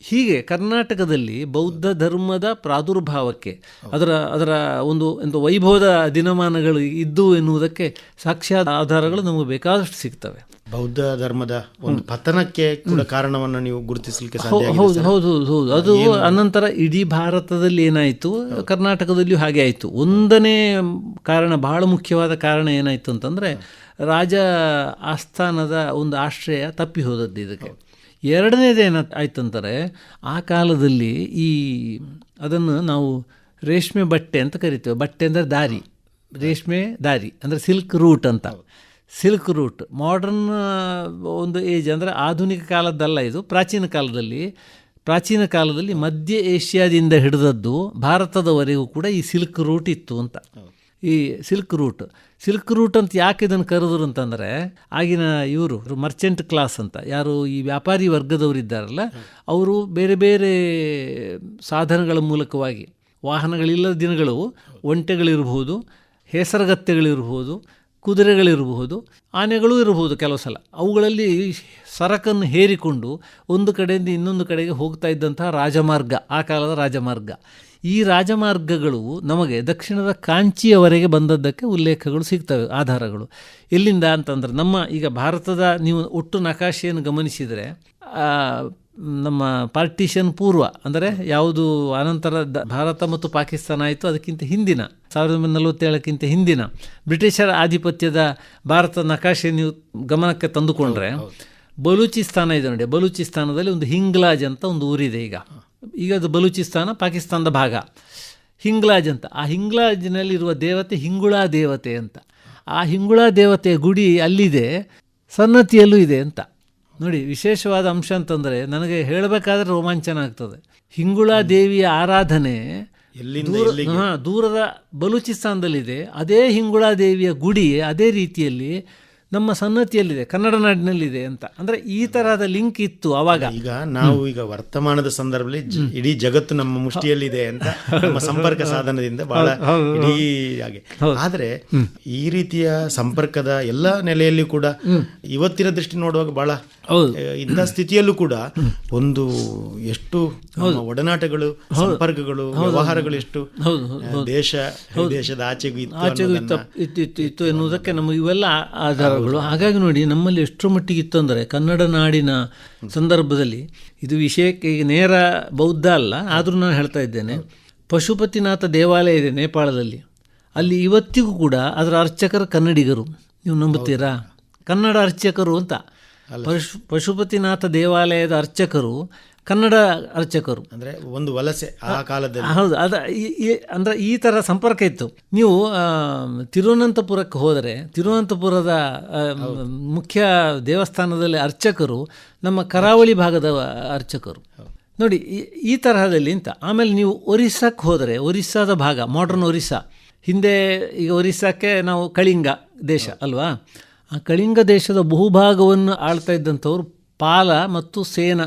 [SPEAKER 3] ಹೀಗೆ ಕರ್ನಾಟಕದಲ್ಲಿ ಬೌದ್ಧ ಧರ್ಮದ ಪ್ರಾದುರ್ಭಾವಕ್ಕೆ ಅದರ ಅದರ ಒಂದು ಒಂದು ವೈಭವದ ದಿನಮಾನಗಳು ಇದ್ದು ಎನ್ನುವುದಕ್ಕೆ ಸಾಕ್ಷ್ಯಾದ ಆಧಾರಗಳು ನಮಗೆ ಬೇಕಾದಷ್ಟು ಸಿಗ್ತವೆ.
[SPEAKER 2] ಬೌದ್ಧ ಧರ್ಮದ ಒಂದು ಪತನಕ್ಕೆ ಕೂಡ ಕಾರಣವನ್ನು ನೀವು ಗುರುತಿಸಲಿಕ್ಕೆ
[SPEAKER 3] ಹೌದು ಹೌದು ಹೌದು ಅದು ಅನಂತರ ಇಡೀ ಭಾರತದಲ್ಲಿ ಏನಾಯಿತು? ಕರ್ನಾಟಕದಲ್ಲಿಯೂ ಹಾಗೆ ಆಯಿತು. ಒಂದನೇ ಕಾರಣ ಬಹಳ ಮುಖ್ಯವಾದ ಕಾರಣ ಏನಾಯಿತು ಅಂತಂದರೆ ರಾಜ ಆಸ್ಥಾನದ ಒಂದು ಆಶ್ರಯ ತಪ್ಪಿ ಹೋದದ್ದು ಇದಕ್ಕೆ. ಎರಡನೇದು ಏನ ಆಯ್ತಂತಾರೆ, ಆ ಕಾಲದಲ್ಲಿ ಈ ಅದನ್ನು ನಾವು ರೇಷ್ಮೆ ಬಟ್ಟೆ ಅಂತ ಕರಿತೇವೆ. ಬಟ್ಟೆ ಅಂದರೆ ದಾರಿ. ರೇಷ್ಮೆ ದಾರಿ. ಅಂದರೆ ಸಿಲ್ಕ್ ರೂಟ್ ಅಂತ. Silk route. ಮಾಡರ್ನ್ ಒಂದು ಏಜ್ ಅಂದರೆ ಆಧುನಿಕ ಕಾಲದ್ದಲ್ಲ ಇದು. ಪ್ರಾಚೀನ ಕಾಲದಲ್ಲಿ ಪ್ರಾಚೀನ ಕಾಲದಲ್ಲಿ ಮಧ್ಯ ಏಷ್ಯಾದಿಂದ ಹಿಡಿದದ್ದು ಭಾರತದವರೆಗೂ ಕೂಡ ಈ ಸಿಲ್ಕ್ ರೂಟ್ ಇತ್ತು ಅಂತ. ಈ ಸಿಲ್ಕ್ ರೂಟ್ ಸಿಲ್ಕ್ ರೂಟ್ ಅಂತ ಯಾಕೆ ಇದನ್ನು ಕರೆದ್ರು ಅಂತಂದರೆ, ಆಗಿನ ಇವರು ಮರ್ಚೆಂಟ್ ಕ್ಲಾಸ್ ಅಂತ, ಯಾರು ಈ ವ್ಯಾಪಾರಿ ವರ್ಗದವರು ಇದ್ದಾರಲ್ಲ, ಅವರು ಬೇರೆ ಬೇರೆ ಸಾಧನಗಳ ಮೂಲಕವಾಗಿ, ವಾಹನಗಳಿಲ್ಲದ ದಿನಗಳು ಒಂಟೆಗಳಿರ್ಬೋದು, ಹೆಸರಗತ್ತೆಗಳಿರ್ಬೋದು ಕುದುರೆಗಳಿರಬಹುದು ಆನೆಗಳು ಇರಬಹುದು ಕೆಲವು ಸಲ. ಅವುಗಳಲ್ಲಿ ಸರಕನ್ನು ಹೇರಿಕೊಂಡು ಒಂದು ಕಡೆಯಿಂದ ಇನ್ನೊಂದು ಕಡೆಗೆ ಹೋಗ್ತಾ ಇದ್ದಂತಹ ರಾಜಮಾರ್ಗ, ಆ ಕಾಲದ ರಾಜಮಾರ್ಗ. ಈ ರಾಜಮಾರ್ಗಗಳು ನಮಗೆ ದಕ್ಷಿಣದ ಕಾಂಚಿಯವರೆಗೆ ಬಂದದ್ದಕ್ಕೆ ಉಲ್ಲೇಖಗಳು ಸಿಗ್ತವೆ ಆಧಾರಗಳು. ಎಲ್ಲಿಂದ ಅಂತಂದ್ರೆ ನಮ್ಮ ಈಗ ಭಾರತದ ನೀವು ಒಟ್ಟು ನಕಾಶೆಯನ್ನು ಗಮನಿಸಿದರೆ ನಮ್ಮ ಪಾರ್ಟಿಷನ್ ಪೂರ್ವ ಅಂದರೆ ಯಾವುದು ಅನಂತರ ದ- ಭಾರತ ಮತ್ತು ಪಾಕಿಸ್ತಾನ ಆಯಿತು ಅದಕ್ಕಿಂತ ಹಿಂದಿನ ಸಾವಿರದ ಒಂಬೈನೂರ ನಲವತ್ತೇಳಕ್ಕಿಂತ ಹಿಂದಿನ ಬ್ರಿಟಿಷರ ಆಧಿಪತ್ಯದ ಭಾರತ ನಕಾಶೆ ನೀವು ಗಮನಕ್ಕೆ ತಂದುಕೊಂಡ್ರೆ ಬಲೂಚಿಸ್ತಾನ ಇದೆ ನೋಡಿ ಬಲೂಚಿಸ್ತಾನದಲ್ಲಿ ಒಂದು ಹಿಂಗ್ಲಾಜ್ ಅಂತ ಒಂದು ಊರಿದೆ ಈಗ. ಈಗ ಅದು ಬಲೂಚಿಸ್ತಾನ ಪಾಕಿಸ್ತಾನದ ಭಾಗ. ಹಿಂಗ್ಲಾಜ್ ಅಂತ. ಆ ಹಿಂಗ್ಲಾಜ್ನಲ್ಲಿರುವ ದೇವತೆ ಹಿಂಗುಳಾ ದೇವತೆ ಅಂತ. ಆ ಹಿಂಗುಳಾ ದೇವತೆಯ ಗುಡಿ ಅಲ್ಲಿದೆ ಸನ್ನತಿಯಲ್ಲೂ ಇದೆ ಅಂತ. ನೋಡಿ ವಿಶೇಷವಾದ ಅಂಶ ಅಂತಂದರೆ ನನಗೆ ಹೇಳಬೇಕಾದ್ರೆ ರೋಮಾಂಚನ ಆಗ್ತದೆ. ಹಿಂಗುಳಾ ದೇವಿಯ ಆರಾಧನೆ ದೂರ ಹಾ, ದೂರದ ಬಲೂಚಿಸ್ತಾನದಲ್ಲಿದೆ. ಅದೇ ಹಿಂಗುಳಾ ದೇವಿಯ ಗುಡಿ ಅದೇ ರೀತಿಯಲ್ಲಿ ನಮ್ಮ ಸನ್ನತಿಯಲ್ಲಿದೆ ಕನ್ನಡ ನಾಡಿನಲ್ಲಿದೆ ಅಂತ. ಅಂದ್ರೆ ಈ ತರಹದ ಲಿಂಕ್ ಇತ್ತು ಅವಾಗ.
[SPEAKER 2] ಈಗ ನಾವು ಈಗ ವರ್ತಮಾನದ ಸಂದರ್ಭದಲ್ಲಿ ಇಡೀ ಜಗತ್ತು ನಮ್ಮ ಮುಷ್ಟಿಯಲ್ಲಿದೆ ಅಂತ ನಮ್ಮ ಸಂಪರ್ಕ ಸಾಧನದಿಂದ ಬಹಳ ಇಡೀ ಹಾಗೆ. ಆದ್ರೆ ಈ ರೀತಿಯ ಸಂಪರ್ಕದ ಎಲ್ಲ ನೆಲೆಯಲ್ಲಿ ಕೂಡ ಇವತ್ತಿನ ದೃಷ್ಟಿ ನೋಡುವಾಗ ಬಹಳ ಇಂಥ ಸ್ಥಿತಿಯಲ್ಲೂ ಕೂಡ ಒಂದು ಎಷ್ಟು ನಮ್ಮ ಒಡನಾಟಗಳು ಸಂಪರ್ಕಗಳು ವ್ಯವಹಾರಗಳು ಎಷ್ಟು? ದೇಶ ದೇಶದ ಆಚೆಗೂ ಇತ್ತು
[SPEAKER 3] ಆಚೆಗೂ ಇತ್ತು ಎನ್ನುವುದಕ್ಕೆ ನಮಗೆ ಇವೆಲ್ಲ ಆಧಾರಗಳು. ಹಾಗಾಗಿ ನೋಡಿ ನಮ್ಮಲ್ಲಿ ಎಷ್ಟರ ಮಟ್ಟಿಗೆ ಇತ್ತು ಅಂದರೆ ಕನ್ನಡ ನಾಡಿನ ಸಂದರ್ಭದಲ್ಲಿ ಇದು ವಿಷಯಕ್ಕೆ ನೇರ ಬೌದ್ಧ ಅಲ್ಲ. ಆದರೂ ನಾನು ಹೇಳ್ತಾ ಇದ್ದೇನೆ. ಪಶುಪತಿನಾಥ ದೇವಾಲಯ ಇದೆ ನೇಪಾಳದಲ್ಲಿ. ಅಲ್ಲಿ ಇವತ್ತಿಗೂ ಕೂಡ ಅದರ ಅರ್ಚಕರು ಕನ್ನಡಿಗರು. ನೀವು ನಂಬುತ್ತೀರಾ? ಕನ್ನಡ ಅರ್ಚಕರು ಅಂತ. ಪಶು ಪಶುಪತಿನಾಥ ದೇವಾಲಯದ ಅರ್ಚಕರು ಕನ್ನಡ ಅರ್ಚಕರು.
[SPEAKER 2] ಅಂದರೆ ಒಂದು ವಲಸೆ ಆ ಕಾಲದಲ್ಲಿ.
[SPEAKER 3] ಹೌದು ಅದ ಅಂದರೆ ಈ- ಥರ ಸಂಪರ್ಕ ಇತ್ತು. ನೀವು ತಿರುವನಂತಪುರಕ್ಕೆ ಹೋದರೆ ತಿರುವನಂತಪುರದ ಮುಖ್ಯ ದೇವಸ್ಥಾನದಲ್ಲಿ ಅರ್ಚಕರು ನಮ್ಮ ಕರಾವಳಿ ಭಾಗದ ಅರ್ಚಕರು. ನೋಡಿ ಈ- ಈ ತರಹದಲ್ಲಿ ಅಂತ. ಆಮೇಲೆ ನೀವು ಒರಿಸ್ಸಾಕ್ಕೆ ಹೋದರೆ ಒರಿಸ್ಸಾದ ಭಾಗ ಮಾಡ್ರನ್ ಒರಿಸ್ಸಾ. ಹಿಂದೆ ಈಗ ಒರಿಸ್ಸಾಕ್ಕೆ ನಾವು ಕಳಿಂಗ ದೇಶ ಅಲ್ವಾ? ಆ ಕಳಿಂಗ ದೇಶದ ಬಹುಭಾಗವನ್ನು ಆಳ್ತಾ ಇದ್ದಂಥವ್ರು ಪಾಲ ಮತ್ತು ಸೇನ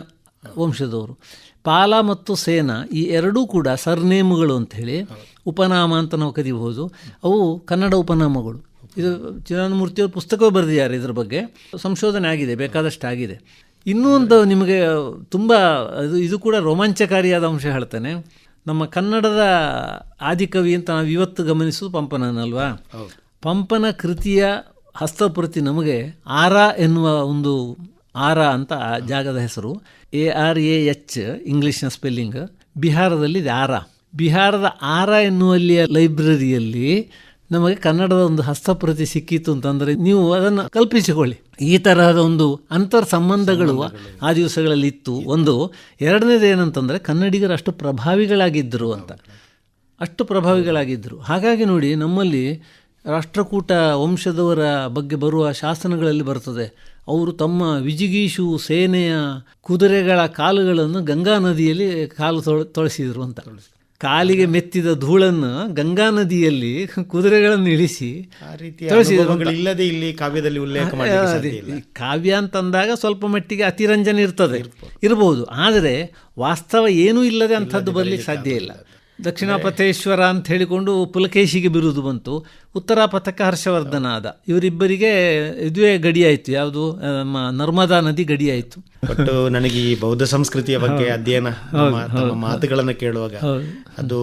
[SPEAKER 3] ವಂಶದವರು. ಪಾಲ ಮತ್ತು ಸೇನ ಈ ಎರಡೂ ಕೂಡ ಸರ್ನೇಮುಗಳು ಅಂಥೇಳಿ ಉಪನಾಮ ಅಂತ ನಾವು ಕರಿಬಹುದು. ಅವು ಕನ್ನಡ ಉಪನಾಮಗಳು. ಇದು ಚಿದಾನಂದಮೂರ್ತಿಯವರು ಪುಸ್ತಕವೇ ಬರೆದಿದ್ದಾರೆ ಇದ್ರ ಬಗ್ಗೆ? ಸಂಶೋಧನೆ ಆಗಿದೆ ಬೇಕಾದಷ್ಟು ಆಗಿದೆ. ಇನ್ನೂ ಒಂದು ನಿಮಗೆ ತುಂಬ ಇದು ಇದು ಕೂಡ ರೋಮಾಂಚಕಾರಿಯಾದ ಅಂಶ ಹೇಳ್ತೇನೆ. ನಮ್ಮ ಕನ್ನಡದ ಆದಿಕವಿ ಅಂತ ನಾವು ಇವತ್ತು ಗಮನಿಸೋದು ಪಂಪನನಲ್ವಾ ಪಂಪನ ಕೃತಿಯ ಹಸ್ತಪ್ರತಿ ನಮಗೆ ಆರ ಎನ್ನುವ ಒಂದು ಆರ ಅಂತ ಜಾಗದ ಹೆಸರು. ಎ ಆರ್ ಎ ಎಚ್, ಇಂಗ್ಲೀಷ್ನ ಸ್ಪೆಲ್ಲಿಂಗ್ ಬಿಹಾರದಲ್ಲಿ ಇದೆ ಆರ. ಬಿಹಾರದ ಆರ ಎನ್ನುವಲ್ಲಿಯ ಲೈಬ್ರರಿಯಲ್ಲಿ ನಮಗೆ ಕನ್ನಡದ ಒಂದು ಹಸ್ತಪ್ರತಿ ಸಿಕ್ಕಿತ್ತು ಅಂತಂದರೆ ನೀವು ಅದನ್ನು ಕಲ್ಪಿಸಿಕೊಳ್ಳಿ. ಈ ತರಹದ ಒಂದು ಅಂತರ್ ಸಂಬಂಧಗಳು ಆ ದಿವಸಗಳಲ್ಲಿ ಇತ್ತು. ಒಂದು. ಎರಡನೇದು ಏನಂತಂದರೆ ಕನ್ನಡಿಗರು ಅಷ್ಟು ಪ್ರಭಾವಿಗಳಾಗಿದ್ದರು ಅಂತ. ಅಷ್ಟು ಪ್ರಭಾವಿಗಳಾಗಿದ್ದರು. ಹಾಗಾಗಿ ನೋಡಿ ನಮ್ಮಲ್ಲಿ ರಾಷ್ಟ್ರಕೂಟ ವಂಶದವರ ಬಗ್ಗೆ ಬರುವ ಶಾಸನಗಳಲ್ಲಿ ಬರ್ತದೆ. ಅವರು ತಮ್ಮ ವಿಜಿಗೀಶು ಸೇನೆಯ ಕುದುರೆಗಳ ಕಾಲುಗಳನ್ನು ಗಂಗಾ ನದಿಯಲ್ಲಿ ಕಾಲು ತೊಳ ತೊಳಸಿದರು ಅಂತ. ಕಾಲಿಗೆ ಮೆತ್ತಿದ ಧೂಳನ್ನು ಗಂಗಾ ನದಿಯಲ್ಲಿ ಕುದುರೆಗಳನ್ನು ಇಳಿಸಿ
[SPEAKER 2] ಇಲ್ಲದೆ ಇಲ್ಲಿ ಕಾವ್ಯದಲ್ಲಿ ಉಲ್ಲೇಖ
[SPEAKER 3] ಕಾವ್ಯ ಅಂತಂದಾಗ ಸ್ವಲ್ಪ ಮಟ್ಟಿಗೆ ಅತಿರಂಜನೆ ಇರ್ತದೆ. ಇರಬಹುದು ಆದರೆ ವಾಸ್ತವ ಏನೂ ಇಲ್ಲದೆ ಅಂಥದ್ದು ಬರಲಿಕ್ಕೆ ಸಾಧ್ಯ ಇಲ್ಲ. ದಕ್ಷಿಣಾಪಥೇಶ್ವರ ಅಂತ ಹೇಳಿಕೊಂಡು ಪುಲಕೇಶಿಗೆ ಬಿರುದು ಬಂತು. ಉತ್ತರಾಪಥಕ್ಕೆ ಹರ್ಷವರ್ಧನ ಆದ. ಇವರಿಬ್ಬರಿಗೆ ಇದುವೇ ಗಡಿಯಾಯಿತು ಯಾವುದು? ನಮ್ಮ ನರ್ಮದಾ ನದಿ ಗಡಿಯಾಯಿತು
[SPEAKER 2] ಬಟ್ ನನಗೆ ಈ ಬೌದ್ಧ ಸಂಸ್ಕೃತಿಯ ಬಗ್ಗೆ ಅಧ್ಯಯನ ಮಾತುಗಳನ್ನು ಕೇಳುವಾಗ ಅದು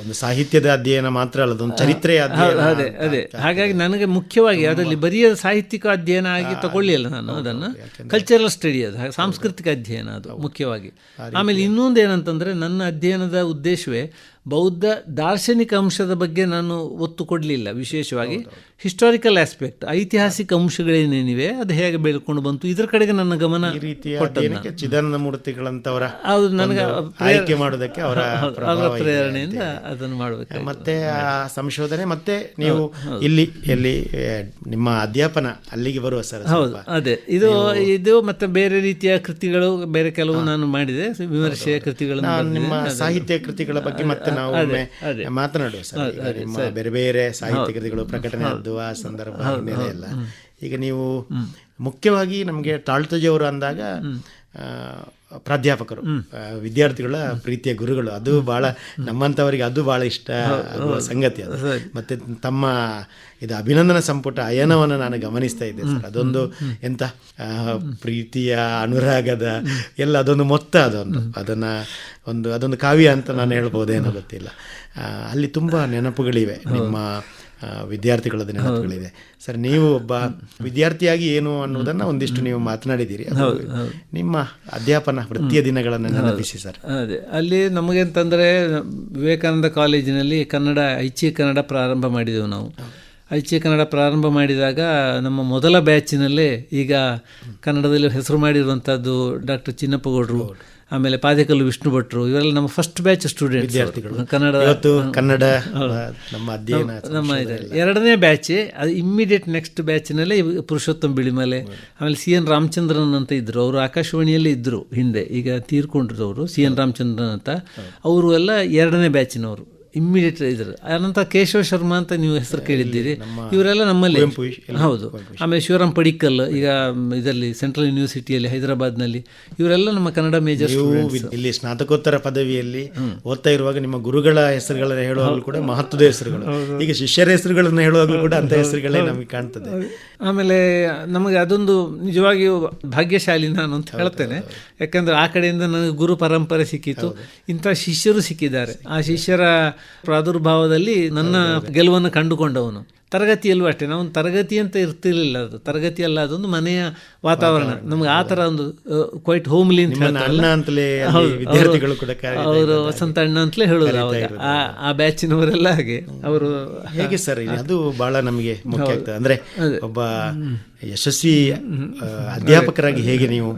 [SPEAKER 2] ಒಂದು ಸಾಹಿತ್ಯದ ಅಧ್ಯಯನ ಮಾತ್ರ ಅಲ್ಲ ಅದೊಂದು ಚರಿತ್ರೆಯ ಅಧ್ಯಯನ
[SPEAKER 3] ಅದೇ ಅದೇ. ಹಾಗಾಗಿ ನನಗೆ ಮುಖ್ಯವಾಗಿ ಅದರಲ್ಲಿ ಬರಿಯ ಸಾಹಿತ್ಯಿಕ ಅಧ್ಯಯನ ಆಗಿ ತಗೊಳ್ಳಿಲ್ಲ ನಾನು ಅದನ್ನು. ಕಲ್ಚರಲ್ ಸ್ಟಡಿ ಅದು ಸಾಂಸ್ಕೃತಿಕ ಅಧ್ಯಯನ ಅದು ಮುಖ್ಯವಾಗಿ. ಆಮೇಲೆ ಇನ್ನೊಂದು ಏನಂತಂದ್ರೆ ನನ್ನ ಅಧ್ಯಯನದ ಉದ್ದೇಶವೇ ಬೌದ್ಧ ದಾರ್ಶನಿಕ ಅಂಶದ ಬಗ್ಗೆ ನಾನು ಒತ್ತು ಕೊಡಲಿಲ್ಲ ವಿಶೇಷವಾಗಿ. ಹಿಸ್ಟಾರಿಕಲ್ ಆಸ್ಪೆಕ್ಟ್ ಐತಿಹಾಸಿಕ ಅಂಶಗಳೇನೇನಿವೆ ಅದು ಹೇಗೆ ಬೆಳ್ಕೊಂಡು ಬಂತು? ಇದರ ಕಡೆಗೆ ನನ್ನ ಗಮನ
[SPEAKER 2] ಈ ರೀತಿಯ ಚಿದಾನಂದ ಮೂರ್ತಿಗಳಂತವರ
[SPEAKER 3] ಹೌದು ನನಗೆ
[SPEAKER 2] ಆಯ್ಕೆ ಮಾಡೋದಕ್ಕೆ ಅವರ.
[SPEAKER 3] ಪ್ರೇರಣೆಯಿಂದ ಅದನ್ನು ಮಾಡಬೇಕು
[SPEAKER 2] ಮತ್ತೆ ಆ ಸಂಶೋಧನೆ ಮತ್ತೆ ನೀವು ಇಲ್ಲಿ ಎಲ್ಲಿ ನಿಮ್ಮ ಅಧ್ಯಾಪನ ಅಲ್ಲಿಗೆ ಬರುವ ಸರ್
[SPEAKER 3] ಹೌದು ಅದೇ. ಇದು ಇದು ಮತ್ತೆ ಬೇರೆ ರೀತಿಯ ಕೃತಿಗಳು ಬೇರೆ ಕೆಲವು ನಾನು ಮಾಡಿದೆ ವಿಮರ್ಶೆಯ ಕೃತಿಗಳನ್ನು
[SPEAKER 2] ನಾನು ನಿಮ್ಮ ಸಾಹಿತ್ಯ ಕೃತಿಗಳ ಬಗ್ಗೆ ಮತ್ತೆ ನಾವು ಮಾತನಾಡುವ ಸರ್. ಬೇರೆ ಬೇರೆ ಸಾಹಿತ್ಯ ಕೃತಿಗಳು ಪ್ರಕಟಣೆ ಆದ್ದು ಆ ಸಂದರ್ಭ ಹಿನ್ನೆಲೆ ಎಲ್ಲ. ಈಗ ನೀವು ಮುಖ್ಯವಾಗಿ ನಮಗೆ ತಾಳ್ತಜಿಯವರು ಅಂದಾಗ ಪ್ರಾಧ್ಯಾಪಕರು ವಿದ್ಯಾರ್ಥಿಗಳ ಪ್ರೀತಿಯ ಗುರುಗಳು. ಅದು ಬಹಳ ನಮ್ಮಂಥವರಿಗೆ ಅದು ಬಹಳ ಇಷ್ಟ ಸಂಗತಿ ಅದು. ಮತ್ತೆ ತಮ್ಮ ಇದು ಅಭಿನಂದನ ಸಂಪುಟ ಅಯನವನ್ನು ನಾನು ಗಮನಿಸ್ತಾ ಇದ್ದೆ ಸರ್. ಅದೊಂದು ಎಂತ ಆ, ಪ್ರೀತಿಯ ಅನುರಾಗದ ಎಲ್ಲ ಅದೊಂದು ಮೊತ್ತ ಅದೊಂದು. ಅದನ್ನ ಒಂದು ಅದೊಂದು ಕಾವ್ಯ ಅಂತ ನಾನು ಹೇಳ್ಬೋದೇನೋ ಗೊತ್ತಿಲ್ಲ. ಅಲ್ಲಿ ತುಂಬ ನೆನಪುಗಳಿವೆ. ನಿಮ್ಮ ಆ, ವಿದ್ಯಾರ್ಥಿಗಳದ್ದು ನೆನಪುಗಳಿದೆ ಸರ್ ನೀವು ಒಬ್ಬ ವಿದ್ಯಾರ್ಥಿಯಾಗಿ ಏನು ಅನ್ನೋದನ್ನ ಒಂದಿಷ್ಟು ನೀವು ಮಾತನಾಡಿದ್ದೀರಿ. ನಿಮ್ಮ ಅಧ್ಯಾಪನ ವೃತ್ತಿಯ ದಿನಗಳನ್ನು ನೆನಪಿಸಿ ಸರ್.
[SPEAKER 3] ಅದೇ ಅಲ್ಲಿ ನಮಗೆ ಅಂತಂದರೆ ವಿವೇಕಾನಂದ ಕಾಲೇಜಿನಲ್ಲಿ ಕನ್ನಡ ಐಚ್ಛಿಕ ಕನ್ನಡ ಪ್ರಾರಂಭ ಮಾಡಿದೆವು ನಾವು. ಐಚ್ಛಿಕ ಕನ್ನಡ ಪ್ರಾರಂಭ ಮಾಡಿದಾಗ ನಮ್ಮ ಮೊದಲ ಬ್ಯಾಚಿನಲ್ಲೇ ಈಗ ಕನ್ನಡದಲ್ಲಿ ಹೆಸರು ಮಾಡಿರುವಂಥದ್ದು ಡಾಕ್ಟರ್ ಚಿನ್ನಪ್ಪಗೌಡರು. ಆಮೇಲೆ ಪಾದೇಕಲ್ಲು ವಿಷ್ಣು ಭಟ್ರು ಇವರೆಲ್ಲ ನಮ್ಮ ಫಸ್ಟ್ ಬ್ಯಾಚ್ ಸ್ಟೂಡೆಂಟ್ ಕನ್ನಡ
[SPEAKER 2] ಇವತ್ತು ಕನ್ನಡ ನಮ್ಮ ಅಧ್ಯಯನ
[SPEAKER 3] ನಮ್ಮ ಇದರಲ್ಲಿ. ಎರಡನೇ ಬ್ಯಾಚ್ ಅದು ಇಮ್ಮಿಡಿಯೇಟ್ ನೆಕ್ಸ್ಟ್ ಬ್ಯಾಚ್ನಲ್ಲಿ ಪುರುಷೋತ್ತಮ್ ಬಿಳಿಮಲೆ ಆಮೇಲೆ ಸಿ ಎನ್ ರಾಮಚಂದ್ರನ್ ಅಂತ ಇದ್ದರು ಅವರು ಆಕಾಶವಾಣಿಯಲ್ಲಿ ಇದ್ದರು ಹಿಂದೆ. ಈಗ ತೀರ್ಕೊಂಡ್ರು ಅವರು ಸಿ ಎನ್ ರಾಮಚಂದ್ರನ್ ಅಂತ. ಅವರು ಎಲ್ಲ ಎರಡನೇ ಬ್ಯಾಚಿನವರು ಇಮ್ಮಿಡಿಯೇಟ್ ಇದ್ರು. ಅನಂತರ ಕೇಶವ ಶರ್ಮಾ ಅಂತ ನೀವು ಹೆಸರು ಕೇಳಿದ್ದೀರಿ. ಇವರೆಲ್ಲ ನಮ್ಮಲ್ಲಿ. ಹೌದು. ಆಮೇಲೆ ಶಿವರಾಮ್ ಪಡಿಕಲ್ ಈಗ ಇದರಲ್ಲಿ ಸೆಂಟ್ರಲ್ ಯೂನಿವರ್ಸಿಟಿಯಲ್ಲಿ ಹೈದರಾಬಾದ್ನಲ್ಲಿ. ಇವರೆಲ್ಲ ನಮ್ಮ ಕನ್ನಡ ಮೇಜರ್
[SPEAKER 2] ಇಲ್ಲಿ ಸ್ನಾತಕೋತ್ತರ ಪದವಿಯಲ್ಲಿ ಓದ್ತಾ ಇರುವಾಗ ನಿಮ್ಮ ಗುರುಗಳ ಹೆಸರುಗಳನ್ನ ಹೇಳುವಾಗಲೂ ಕೂಡ ಮಹತ್ವದ ಹೆಸರುಗಳು. ಈಗ ಶಿಷ್ಯರ ಹೆಸರುಗಳನ್ನು ಹೇಳುವಾಗಲೂ ಕೂಡ ಅಂತ ಹೆಸರುಗಳೇ ನಮಗೆ ಕಾಣ್ತದೆ.
[SPEAKER 3] ಆಮೇಲೆ ನಮಗೆ ಅದೊಂದು ನಿಜವಾಗಿಯೂ ಭಾಗ್ಯಶಾಲಿ ನಾನು ಅಂತ ಹೇಳ್ತೇನೆ. ಯಾಕಂದ್ರೆ ಆ ಕಡೆಯಿಂದ ನನಗೆ ಗುರು ಪರಂಪರೆ ಸಿಕ್ಕಿತು ಇಂಥ ಶಿಷ್ಯರು ಸಿಕ್ಕಿದ್ದಾರೆ. ಆ ಶಿಷ್ಯರ ಪ್ರಾದುರ್ಭಾವದಲ್ಲಿ ನನ್ನ ಗೆಲುವನ್ನು ಕಂಡುಕೊಂಡವನು. ತರಗತಿಯಲ್ಲೂ ಅಷ್ಟೇ? ನಾವು ತರಗತಿ ಅಂತ ಇರ್ತಿರ್ಲಿಲ್ಲ ಅದು. ತರಗತಿ ಅಲ್ಲ ಅದೊಂದು ಮನೆಯ ವಾತಾವರಣ. ನಮ್ಗೆ ಆ ಥರ ಒಂದು ಕ್ವೈಟ್ ಹೋಮ್ಲಿ ಅಂತ
[SPEAKER 2] ವಿದ್ಯಾರ್ಥಿಗಳು ಕೂಡ
[SPEAKER 3] ಅವರು ವಸಂತ ಅಣ್ಣ ಅಂತಲೇ ಹೇಳೋದು ಅವಾಗ. ಆ ಆ ಬ್ಯಾಚಿನವರೆಲ್ಲ ಹಾಗೆ. ಅವರು
[SPEAKER 2] ಹೇಗೆ ಸರ್ ಅದು ಬಹಳ ನಮಗೆ ಮುಖ್ಯ ಆಗ್ತದೆ. ಅಂದ್ರೆ ಒಬ್ಬ ಯಶಸ್ವಿ ಅಧ್ಯಾಪಕರಾಗಿ ಹೇಗೆ ನೀವು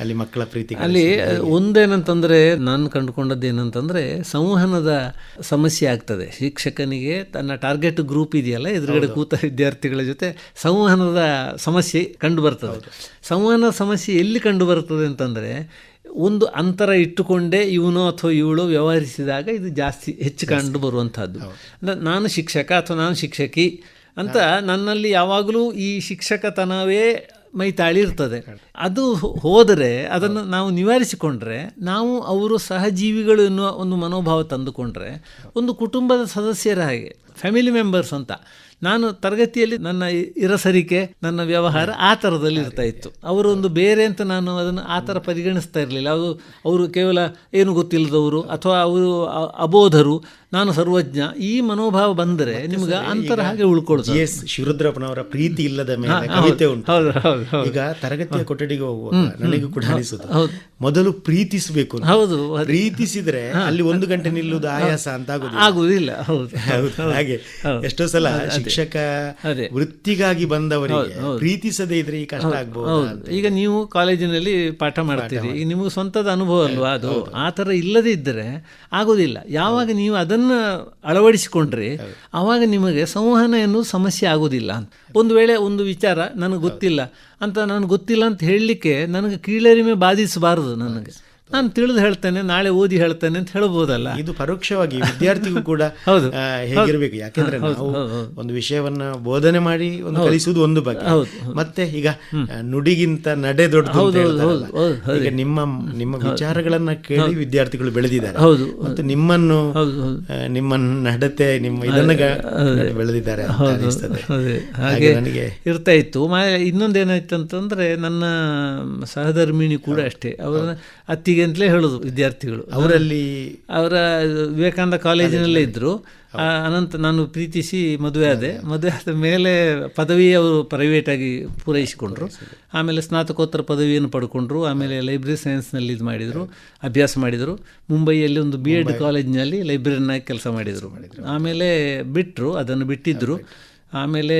[SPEAKER 2] ಅಲ್ಲಿ ಮಕ್ಕಳ ಪ್ರೀತಿ
[SPEAKER 3] ಅಲ್ಲಿ ಒಂದೇನಂತಂದ್ರೆ ನಾನು ಕಂಡುಕೊಂಡದ್ದು ಏನಂತಂದ್ರೆ ಸಂವಹನದ ಸಮಸ್ಯೆ ಆಗ್ತದೆ. ಶಿಕ್ಷಕನಿಗೆ ತನ್ನ ಟಾರ್ಗೆಟ್ ಗ್ರೂಪ್ ಇದೆಯಲ್ಲ ಎದುರುಗಡೆ ಕೂತ ವಿದ್ಯಾರ್ಥಿಗಳ ಜೊತೆ ಸಂವಹನದ ಸಮಸ್ಯೆ ಕಂಡು ಬರ್ತದೆ ಸಂವಹನ ಸಮಸ್ಯೆ ಎಲ್ಲಿ ಕಂಡು ಬರ್ತದೆ ಅಂತಂದರೆ ಒಂದು ಅಂತರ ಇಟ್ಟುಕೊಂಡೇ ಇವನು ಅಥವಾ ಇವಳು ವ್ಯವಹರಿಸಿದಾಗ ಇದು ಜಾಸ್ತಿ ಹೆಚ್ಚು ಕಂಡು ಬರುವಂಥದ್ದು ಅಂದ್ರೆ ನಾನು ಶಿಕ್ಷಕ ಅಥವಾ ನಾನು ಶಿಕ್ಷಕಿ ಅಂತ ನನ್ನಲ್ಲಿ ಯಾವಾಗಲೂ ಈ ಶಿಕ್ಷಕತನವೇ ಮೈ ತಾಳಿರ್ತದೆ ಅದು ಹೋದರೆ ಅದನ್ನು ನಾವು ನಿವಾರಿಸಿಕೊಂಡ್ರೆ ನಾವು ಅವರು ಸಹಜೀವಿಗಳು ಎನ್ನುವ ಒಂದು ಮನೋಭಾವ ತಂದುಕೊಂಡ್ರೆ ಒಂದು ಕುಟುಂಬದ ಸದಸ್ಯರ ಹಾಗೆ ಫ್ಯಾಮಿಲಿ ಮೆಂಬರ್ಸ್ ಅಂತ ನಾನು ತರಗತಿಯಲ್ಲಿ ನನ್ನ ಇರಸರಿಕೆ ನನ್ನ ವ್ಯವಹಾರ ಆ ಥರದಲ್ಲಿ ಇರ್ತಾ ಇತ್ತು. ಅವರೊಂದು ಬೇರೆ ಅಂತ ನಾನು ಅದನ್ನು ಆ ಥರ ಪರಿಗಣಿಸ್ತಾ ಇರಲಿಲ್ಲ. ಅದು ಅವರು ಕೇವಲ ಏನು ಗೊತ್ತಿಲ್ಲದವರು ಅಥವಾ ಅವರು ಅಬೋಧರು ನಾನು ಸರ್ವಜ್ಞ ಈ ಮನೋಭಾವ ಬಂದರೆ ನಿಮ್ಗೆ ಅಂತರ ಹಾಗೆ ಉಳ್ಕೊಳ್ತಾರೆ
[SPEAKER 2] ಎಸ್ ಶಿವರುದ್ರಪ್ಪನವರ ಪ್ರೀತಿ ಇಲ್ಲದ ಮೇಲೆ ಕವಿತೆ ಉಂಟು. ಈಗ ತರಗತಿಯ ಕೊಠಡಿಗೆ ಹೋಗುವಾಗ ನನಗೂ ಕೂಡ ಅನಿಸುತ್ತೆ ಮೊದಲು ಪ್ರೀತಿಸಬೇಕು
[SPEAKER 3] ಹೌದು
[SPEAKER 2] ಪ್ರೀತಿಸಿದ್ರೆ ಅಲ್ಲಿ ಒಂದು ಗಂಟೆ ನಿಲ್ಲುವುದು ಆಯಾಸ ಅಂತ ಆಗುದಿಲ್ಲ.
[SPEAKER 3] ಹೌದು,
[SPEAKER 2] ಹಾಗೆ. ಎಷ್ಟೋ ಸಲ ಶಿಕ್ಷಕ. ವೃತ್ತಿಗಾಗಿ ಬಂದವರಿಗೆ ಪ್ರೀತಿಸದೇ ಇದ್ರೆ ಈ ಕಷ್ಟ ಆಗ್ಬಹುದು
[SPEAKER 3] ಹೌದು. ಈಗ ನೀವು ಕಾಲೇಜಿನಲ್ಲಿ ಪಾಠ ಮಾಡ್ತೀರಿ ಈಗ ನಿಮಗೆ ಸ್ವಂತದ ಅನುಭವ ಅಲ್ವಾ ಅದು? ಆ ಥರ ಇಲ್ಲದೇ ಇದ್ದರೆ ಆಗೋದಿಲ್ಲ. ಯಾವಾಗ ನೀವು ಅದನ್ನ ಅಳವಡಿಸಿಕೊಂಡ್ರಿ ಆವಾಗ ನಿಮಗೆ ಸಂವಹನ ಎನ್ನುವುದು ಸಮಸ್ಯೆ ಆಗೋದಿಲ್ಲ ಒಂದು ವೇಳೆ ಒಂದು ವಿಚಾರ ನನಗೆ ಗೊತ್ತಿಲ್ಲ ಅಂತ ನನಗೆ ಗೊತ್ತಿಲ್ಲ ಅಂತ ಹೇಳಲಿಕ್ಕೆ ನನಗೆ ಕೀಳರಿಮೆ ಬಾಧಿಸಬಾರದು ನನಗೆ. ನಾನು ತಿಳಿದು ಹೇಳ್ತೇನೆ ನಾಳೆ ಓದಿ ಹೇಳ್ತೇನೆ ಅಂತ ಹೇಳ್ಬೋದಲ್ಲ?
[SPEAKER 2] ಇದು ಪರೋಕ್ಷವಾಗಿ ವಿದ್ಯಾರ್ಥಿಗೂ ಕೂಡ
[SPEAKER 3] ಹೌದು.
[SPEAKER 2] ಹೇಗಿರ್ಬೇಕು. ಯಾಕೆಂದ್ರೆ ನಾವು ಒಂದು ವಿಷಯವನ್ನ ಬೋಧನೆ ಮಾಡಿ ಒಂದು ಕಲಿಸುವುದು ಒಂದು ಬಗ್ಗೆ. ಮತ್ತೆ ಈಗ ನುಡಿಗಿಂತ ನಡೆ ದೊಡ್ಡದು. ಈಗ ನಿಮ್ಮ ನಿಮ್ಮ ವಿಚಾರಗಳನ್ನ ಕೇಳಿ ವಿದ್ಯಾರ್ಥಿಗಳು ಬೆಳೆದಿದ್ದಾರೆ. ಮತ್ತು ನಿಮ್ಮನ್ನು ನಿಮ್ಮ ನಡತೆ ನಿಮ್ಮ ಇದನ್ನ ಬೆಳೆದಿದ್ದಾರೆ ಅಂತ ಅನಿಸ್ತದೆ. ಹಾಗೆ ನನಗೆ
[SPEAKER 3] ಇರ್ತಾ ಇತ್ತು. ಇನ್ನೊಂದೇನಾಯ್ತು ಅಂತಂದ್ರೆ ನನ್ನ ಸಹಧರ್ಮಿಣಿ ಕೂಡ ಅಷ್ಟೇ. ಅವರ ಅತ್ತಿಗೆ ಅಂತಲೇ ಹೇಳೋದು ವಿದ್ಯಾರ್ಥಿಗಳು.
[SPEAKER 2] ಅವರಲ್ಲಿ
[SPEAKER 3] ಅವರ ವಿವೇಕಾನಂದ ಕಾಲೇಜಿನಲ್ಲೇ ಇದ್ದರು ಅನಂತ ನಾನು ಪ್ರೀತಿಸಿ ಮದುವೆ ಆದೆ. ಮದುವೆ ಆದ ಮೇಲೆ ಪದವಿ ಅವರು ಪ್ರೈವೇಟಾಗಿ ಪೂರೈಸಿಕೊಂಡ್ರು. ಆಮೇಲೆ ಸ್ನಾತಕೋತ್ತರ ಪದವಿಯನ್ನು ಪಡ್ಕೊಂಡ್ರು. ಆಮೇಲೆ ಲೈಬ್ರರಿ ಸೈನ್ಸ್ನಲ್ಲಿ ಇದು ಮಾಡಿದರು. ಅಭ್ಯಾಸ ಮಾಡಿದರು. ಮುಂಬೈಯಲ್ಲಿ ಒಂದು ಬಿ ಎಡ್ ಕಾಲೇಜಿನಲ್ಲಿ ಲೈಬ್ರರಿನಾಗಿ ಕೆಲಸ ಮಾಡಿದರು. ಆಮೇಲೆ ಬಿಟ್ಟರು ಅದನ್ನು ಬಿಟ್ಟಿದ್ದರು ಆಮೇಲೆ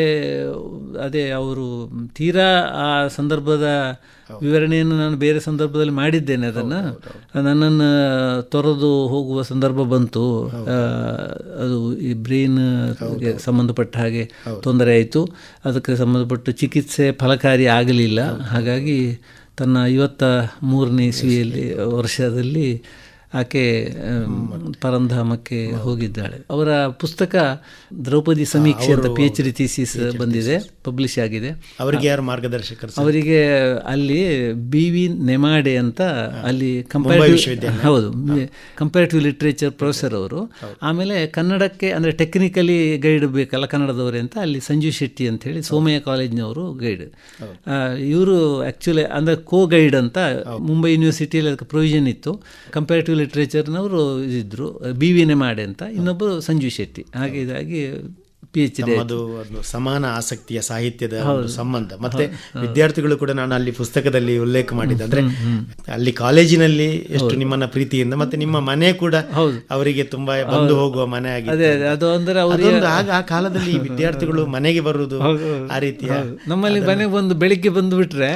[SPEAKER 3] ಅದೇ ಅವರು ತೀರಾ ಆ ಸಂದರ್ಭದ ವಿವರಣೆಯನ್ನು ನಾನು ಬೇರೆ ಸಂದರ್ಭದಲ್ಲಿ ಮಾಡಿದ್ದೇನೆ ಅದನ್ನು. ನನ್ನನ್ನು ತೊರೆದು ಹೋಗುವ ಸಂದರ್ಭ ಬಂತು. ಅದು ಈ ಬ್ರೈನ್ ಸಂಬಂಧಪಟ್ಟ ಹಾಗೆ ತೊಂದರೆ ಆಯಿತು. ಅದಕ್ಕೆ ಸಂಬಂಧಪಟ್ಟ ಚಿಕಿತ್ಸೆ ಫಲಕಾರಿ ಆಗಲಿಲ್ಲ. ಹಾಗಾಗಿ ತನ್ನ ಐವತ್ತ ಮೂರನೇ ಇಸ್ವಿಯಲ್ಲಿ ವರ್ಷದಲ್ಲಿ ಆಕೆ ಪರಂಧಾಮಕ್ಕೆ ಹೋಗಿದ್ದಾಳೆ. ಅವರ ಪುಸ್ತಕ ದ್ರೌಪದಿ ಸಮೀಕ್ಷೆ ಅಂತ ಪಿ ಎಚ್ ಡಿ ಥೀಸಿಸ್ ಬಂದಿದೆ ಪಬ್ಲಿಷ್ ಆಗಿದೆ.
[SPEAKER 2] ಅವರಿಗೆ ಯಾರು ಮಾರ್ಗದರ್ಶಕರು
[SPEAKER 3] ಅವರಿಗೆ ಅಲ್ಲಿ ಬಿ ವಿ ನೆಮಾಡೆ ಅಂತ ಅಲ್ಲಿ ಕಂಪೇರಿಟಿವ್ ಹೌದು ಕಂಪೇರಿಟಿವ್ ಲಿಟ್ರೇಚರ್ ಪ್ರೊಫೆಸರ್ ಅವರು. ಆಮೇಲೆ ಕನ್ನಡಕ್ಕೆ ಅಂದರೆ ಟೆಕ್ನಿಕಲಿ ಗೈಡ್ ಬೇಕಲ್ಲ ಕನ್ನಡದವರೇ ಅಂತ ಅಲ್ಲಿ ಸಂಜೀವ್ ಶೆಟ್ಟಿ ಅಂತ ಹೇಳಿ ಸೋಮಯ್ಯ ಕಾಲೇಜ್ನವರು ಗೈಡ್ ಇವರು ಆ್ಯಕ್ಚುಲಿ ಅಂದರೆ ಕೋ ಗೈಡ್ ಅಂತ ಮುಂಬೈ ಯೂನಿವರ್ಸಿಟಿಯಲ್ಲಿ ಅದಕ್ಕೆ ಪ್ರೊವಿಷನ್ ಇತ್ತು. ಕಂಪೇರಿಟಿವ್ ಲಿಟ್ರೇಚರ್ನವರು ಇದ್ದರು. ಬಿ ವಿನೇ ಮಾಡೆ ಅಂತ. ಇನ್ನೊಬ್ಬರು ಸಂಜೀವ್ ಶೆಟ್ಟಿ. ಹಾಗೆ ಇದಾಗಿ ಪಿ ಎಚ್ ಡಿ
[SPEAKER 2] ಒಂದು ಸಮಾನ ಆಸಕ್ತಿಯ ಸಾಹಿತ್ಯದ ಒಂದು ಸಂಬಂಧ. ಮತ್ತೆ ವಿದ್ಯಾರ್ಥಿಗಳು ಕೂಡ ನಾನು ಅಲ್ಲಿ ಪುಸ್ತಕದಲ್ಲಿ ಉಲ್ಲೇಖ ಮಾಡಿದ್ದೆ ಅಂದ್ರೆ ಅಲ್ಲಿ ಕಾಲೇಜಿನಲ್ಲಿ ಎಷ್ಟು ನಿಮ್ಮನ್ನ ಪ್ರೀತಿಯಿಂದ ಮತ್ತೆ ನಿಮ್ಮ ಮನೆ ಕೂಡ ಅವರಿಗೆ ತುಂಬಾ ಬಂದು ಹೋಗುವ ಮನೆ ಆಗಿದೆ
[SPEAKER 3] ಅದೇ ಅದೇ ಅದು ಅಂದ್ರೆ ಅವರು
[SPEAKER 2] ಆಗ ಆ ಕಾಲದಲ್ಲಿ ವಿದ್ಯಾರ್ಥಿಗಳು ಮನೆಗೆ ಬರುವುದು ಆ ರೀತಿಯ
[SPEAKER 3] ನಮ್ಮಲ್ಲಿ ಮನೆಗೆ ಬಂದು ಬೆಳಿಗ್ಗೆ ಬಂದು ಬಿಟ್ರೆ